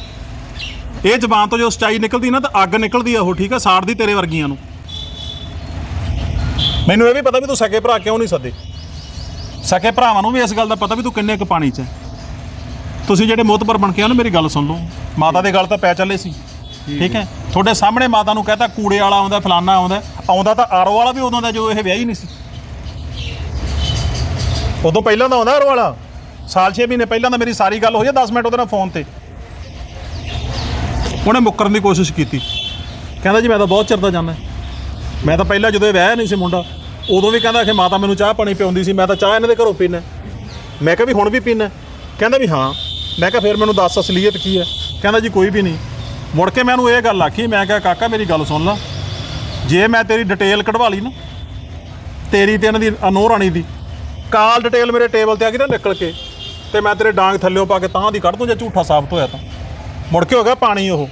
ਇਹ ਜ਼ਬਾਨ ਤੋਂ ਜੋ ਸੱਚਾਈ ਨਿਕਲਦੀ ਨਾ ਤਾਂ ਅੱਗ ਨਿਕਲਦੀ ਆ ਉਹ, ਠੀਕ ਆ? ਸਾੜਦੀ ਤੇਰੇ ਵਰਗੀਆਂ ਨੂੰ। ਮੈਨੂੰ ਇਹ ਵੀ ਪਤਾ ਵੀ ਤੂੰ ਸਕੇ ਭਰਾ ਕਿਉਂ ਨਹੀਂ ਸੱਦੇ। ਸਕੇ ਭਰਾਵਾਂ ਨੂੰ ਵੀ ਇਸ ਗੱਲ ਦਾ ਪਤਾ ਵੀ ਤੂੰ ਕਿੰਨੇ ਕੁ ਪਾਣੀ 'ਚ ਹੈ ਤੁਸੀਂ ਜਿਹੜੇ ਮੋਤਬਰ ਬਣ ਕੇ ਆਏ ਨਾ, ਮੇਰੀ ਗੱਲ ਸੁਣ ਲਓ। ਮਾਤਾ ਦੇ ਗੱਲ ਤਾਂ ਪੈ ਚੱਲੇ ਸੀ। ਠੀਕ ਹੈ? ਤੁਹਾਡੇ ਸਾਹਮਣੇ ਮਾਤਾ ਨੂੰ ਕਹਤਾ ਕੂੜੇ ਵਾਲਾ ਆਉਂਦਾ ਫਲਾਨਾ ਆਉਂਦਾ। ਆਉਂਦਾ ਤਾਂ ਆਰੋ ਵਾਲਾ ਵੀ ਉਦੋਂ ਦਾ ਜੋ ਇਹ ਵਿਆਹ ਹੀ ਨਹੀਂ ਸੀ। ਉਦੋਂ ਪਹਿਲਾਂ ਦਾ ਆਉਂਦਾ ਆਰੋ ਵਾਲਾ? ਸਾਲ 6 ਮਹੀਨੇ ਪਹਿਲਾਂ ਤਾਂ ਮੇਰੀ ਸਾਰੀ ਗੱਲ ਹੋਈ ਹੈ 10 ਮਿੰਟ ਉਹਦੇ ਨਾਲ ਫੋਨ ਤੇ। ਉਹਨੇ ਮੁੱਕਰਨ ਦੀ ਕੋਸ਼ਿਸ਼ ਕੀਤੀ। ਕਹਿੰਦਾ ਜੀ ਮੈਂ ਤਾਂ ਬਹੁਤ ਚਿਰ ਦਾ ਜਾਂਦਾ ਮੈਂ ਤਾਂ ਪਹਿਲਾਂ ਜਦੋਂ ਇਹ ਵਿਆਹ ਨਹੀਂ ਸੀ ਮੁੰਡਾ ਉਦੋਂ ਵੀ ਕਹਿੰਦਾ ਕਿ ਮਾਤਾ ਮੈਨੂੰ ਚਾਹ ਪਾਣੀ ਪਿਆਉਂਦੀ ਸੀ ਮੈਂ ਤਾਂ ਚਾਹ ਇਹਨਾਂ ਦੇ ਘਰੋਂ ਪੀਣਾ। ਮੈਂ ਕਿਹਾ ਵੀ ਹੁਣ ਵੀ ਪੀਣਾ। ਕਹਿੰਦਾ ਵੀ ਹਾਂ। ਮੈਂ ਕਿਹਾ ਫਿਰ ਮੈਨੂੰ ਦੱਸ ਅਸਲੀਅਤ ਕੀ ਹੈ? ਕਹਿੰਦਾ ਜੀ ਕੋਈ ਵੀ ਨਹੀਂ। ਮੁੜ ਕੇ ਮੈਨੂੰ ਇਹ ਗੱਲ ਆਖੀ, ਮੈਂ ਕਿਹਾ, ਕਾਕਾ, ਮੇਰੀ ਗੱਲ ਸੁਣ ਲੈ। ਜੇ ਮੈਂ ਤੇਰੀ ਡਿਟੇਲ ਕਢਵਾ ਲਈ ਨਾ, ਤੇਰੀ ਤੇ ਇਹਨਾਂ ਦੀ ਅਨੋਹ ਰਾਣੀ ਦੀ, ਕਾਲ ਡਿਟੇਲ ਮੇਰੇ ਟੇਬਲ ਤੇ ਆ ਗਈ ਨਾ ਨਿਕਲ ਕੇ, ਤੇ ਮੈਂ ਤੇਰੇ ਡਾਂਗ ਥੱਲਿਓਂ ਪਾ ਕੇ ਤਾਂ ਦੀ ਕੱਢ ਦੂੰ, ਜੇ ਝੂਠਾ ਸਾਬਤ ਹੋਇਆ ਤਾਂ। ਮੁੜ ਕੇ ਹੋ ਗਿਆ ਪਾਣੀ ਉਹ।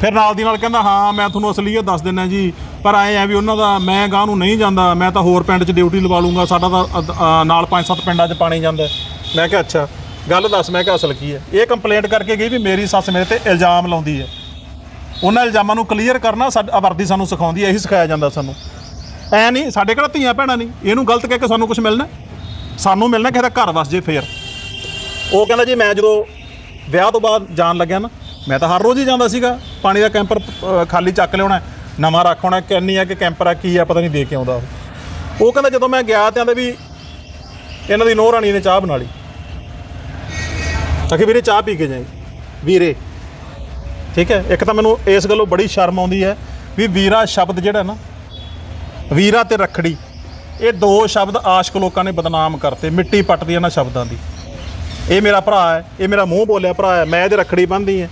ਫਿਰ ਨਾਲ ਦੀ ਨਾਲ ਕਹਿੰਦਾ, ਹਾਂ, ਮੈਂ ਤੁਹਾਨੂੰ ਅਸਲੀਅਤ ਦੱਸ ਦਿੰਦਾ ਜੀ, ਪਰ ਐ ਆ ਵੀ ਉਹਨਾਂ ਦਾ ਮੈਂ ਗਾਂ ਨੂੰ ਨਹੀਂ ਜਾਂਦਾ, ਮੈਂ ਤਾਂ ਹੋਰ ਪਿੰਡ 'ਚ ਡਿਊਟੀ ਲਵਾ ਲੂੰਗਾ ਸਾਡਾ ਤਾਂ ਨਾਲ ਪੰਜ ਸੱਤ ਪਿੰਡਾਂ 'ਚ ਪਾਣੀ ਜਾਂਦਾ ਮੈਂ ਕਿਹਾ, ਅੱਛਾ। ਗੱਲ ਦੱਸ ਮੈਂ ਕਿਹਾ ਅਸਲ ਕੀ ਹੈ? ਇਹ ਕੰਪਲੇਂਟ ਕਰਕੇ ਗਈ ਵੀ ਮੇਰੀ ਸੱਸ ਮੇਰੇ ਤੇ ਇਲਜ਼ਾਮ ਲਾਉਂਦੀ ਹੈ। ਉਹਨਾਂ ਇਲਜ਼ਾਮਾਂ ਨੂੰ ਕਲੀਅਰ ਕਰਨਾ ਸਾਡਾ ਵਰਦੀ ਸਾਨੂੰ ਸਿਖਾਉਂਦੀ ਹੈ ਇਹੀ ਸਿਖਾਇਆ ਜਾਂਦਾ ਸਾਨੂੰ। ਐ ਨਹੀਂ ਸਾਡੇ ਕਿਹੜਾ ਧੀਆਂ ਭੈਣਾਂ ਨਹੀਂ? ਇਹਨੂੰ ਗਲਤ ਕਹਿ ਕੇ ਸਾਨੂੰ ਕੁਝ ਮਿਲਣਾ ਸਾਨੂੰ ਮਿਲਣਾ ਕਿਸੇ ਦਾ ਘਰ ਵਸ ਜੇ ਫੇਰ। ਉਹ ਕਹਿੰਦਾ ਜੀ ਮੈਂ ਜਦੋਂ ਵਿਆਹ ਤੋਂ ਬਾਅਦ ਜਾਣ ਲੱਗਿਆ ਨਾ ਮੈਂ ਤਾਂ ਹਰ ਰੋਜ਼ ਹੀ ਜਾਂਦਾ ਸੀਗਾ। ਪਾਣੀ ਦਾ ਕੈਂਪਰ ਅ, ਖਾਲੀ ਚੱਕ ਲਿਆਉਣਾ ਨਵਾਂ ਰੱਖ ਹੋਣਾ ਕੈਨੀ ਆ ਕਿ ਕੈਂਪਰ ਆ ਕੀ ਆ ਪਤਾ ਨਹੀਂ ਦੇ ਕੇ ਆਉਂਦਾ ਉਹ। ਉਹ ਕਹਿੰਦਾ ਜਦੋਂ ਮੈਂ ਗਿਆ ਤਾਂ ਆਂਦਾ ਵੀ ਇਹਨਾਂ ਦੀ ਨੋਹ ਰਾਣੀ ਨੇ ਚਾਹ ਬਣਾ ਲਈ। ਤਾਂ ਕਿ ਵੀਰੇ ਚਾਹ ਪੀ ਕੇ ਜਾਈ। ਵੀਰੇ, ਠੀਕ ਹੈ, ਇੱਕ ਤਾਂ ਮੈਨੂੰ ਇਸ ਗੱਲੋਂ ਬੜੀ ਸ਼ਰਮ ਆਉਂਦੀ ਹੈ ਵੀ ਵੀਰਾ ਸ਼ਬਦ ਜਿਹੜਾ ਨਾ, ਵੀਰਾ ਤੇ ਰਖੜੀ, ਇਹ ਦੋ ਸ਼ਬਦ ਆਸ਼ਕ ਲੋਕਾਂ ਨੇ ਬਦਨਾਮ ਕਰਤੇ, ਮਿੱਟੀ ਪੱਟਦੀ ਇਹਨਾਂ ਸ਼ਬਦਾਂ ਦੀ। ਇਹ ਮੇਰਾ ਭਰਾ ਹੈ, ਇਹ ਮੇਰਾ ਮੂੰਹ ਬੋਲਿਆ ਭਰਾ ਹੈ, ਮੈਂ ਇਹਦੇ ਰਖੜੀ ਬੰਨ੍ਹਦੀ ਹੈ,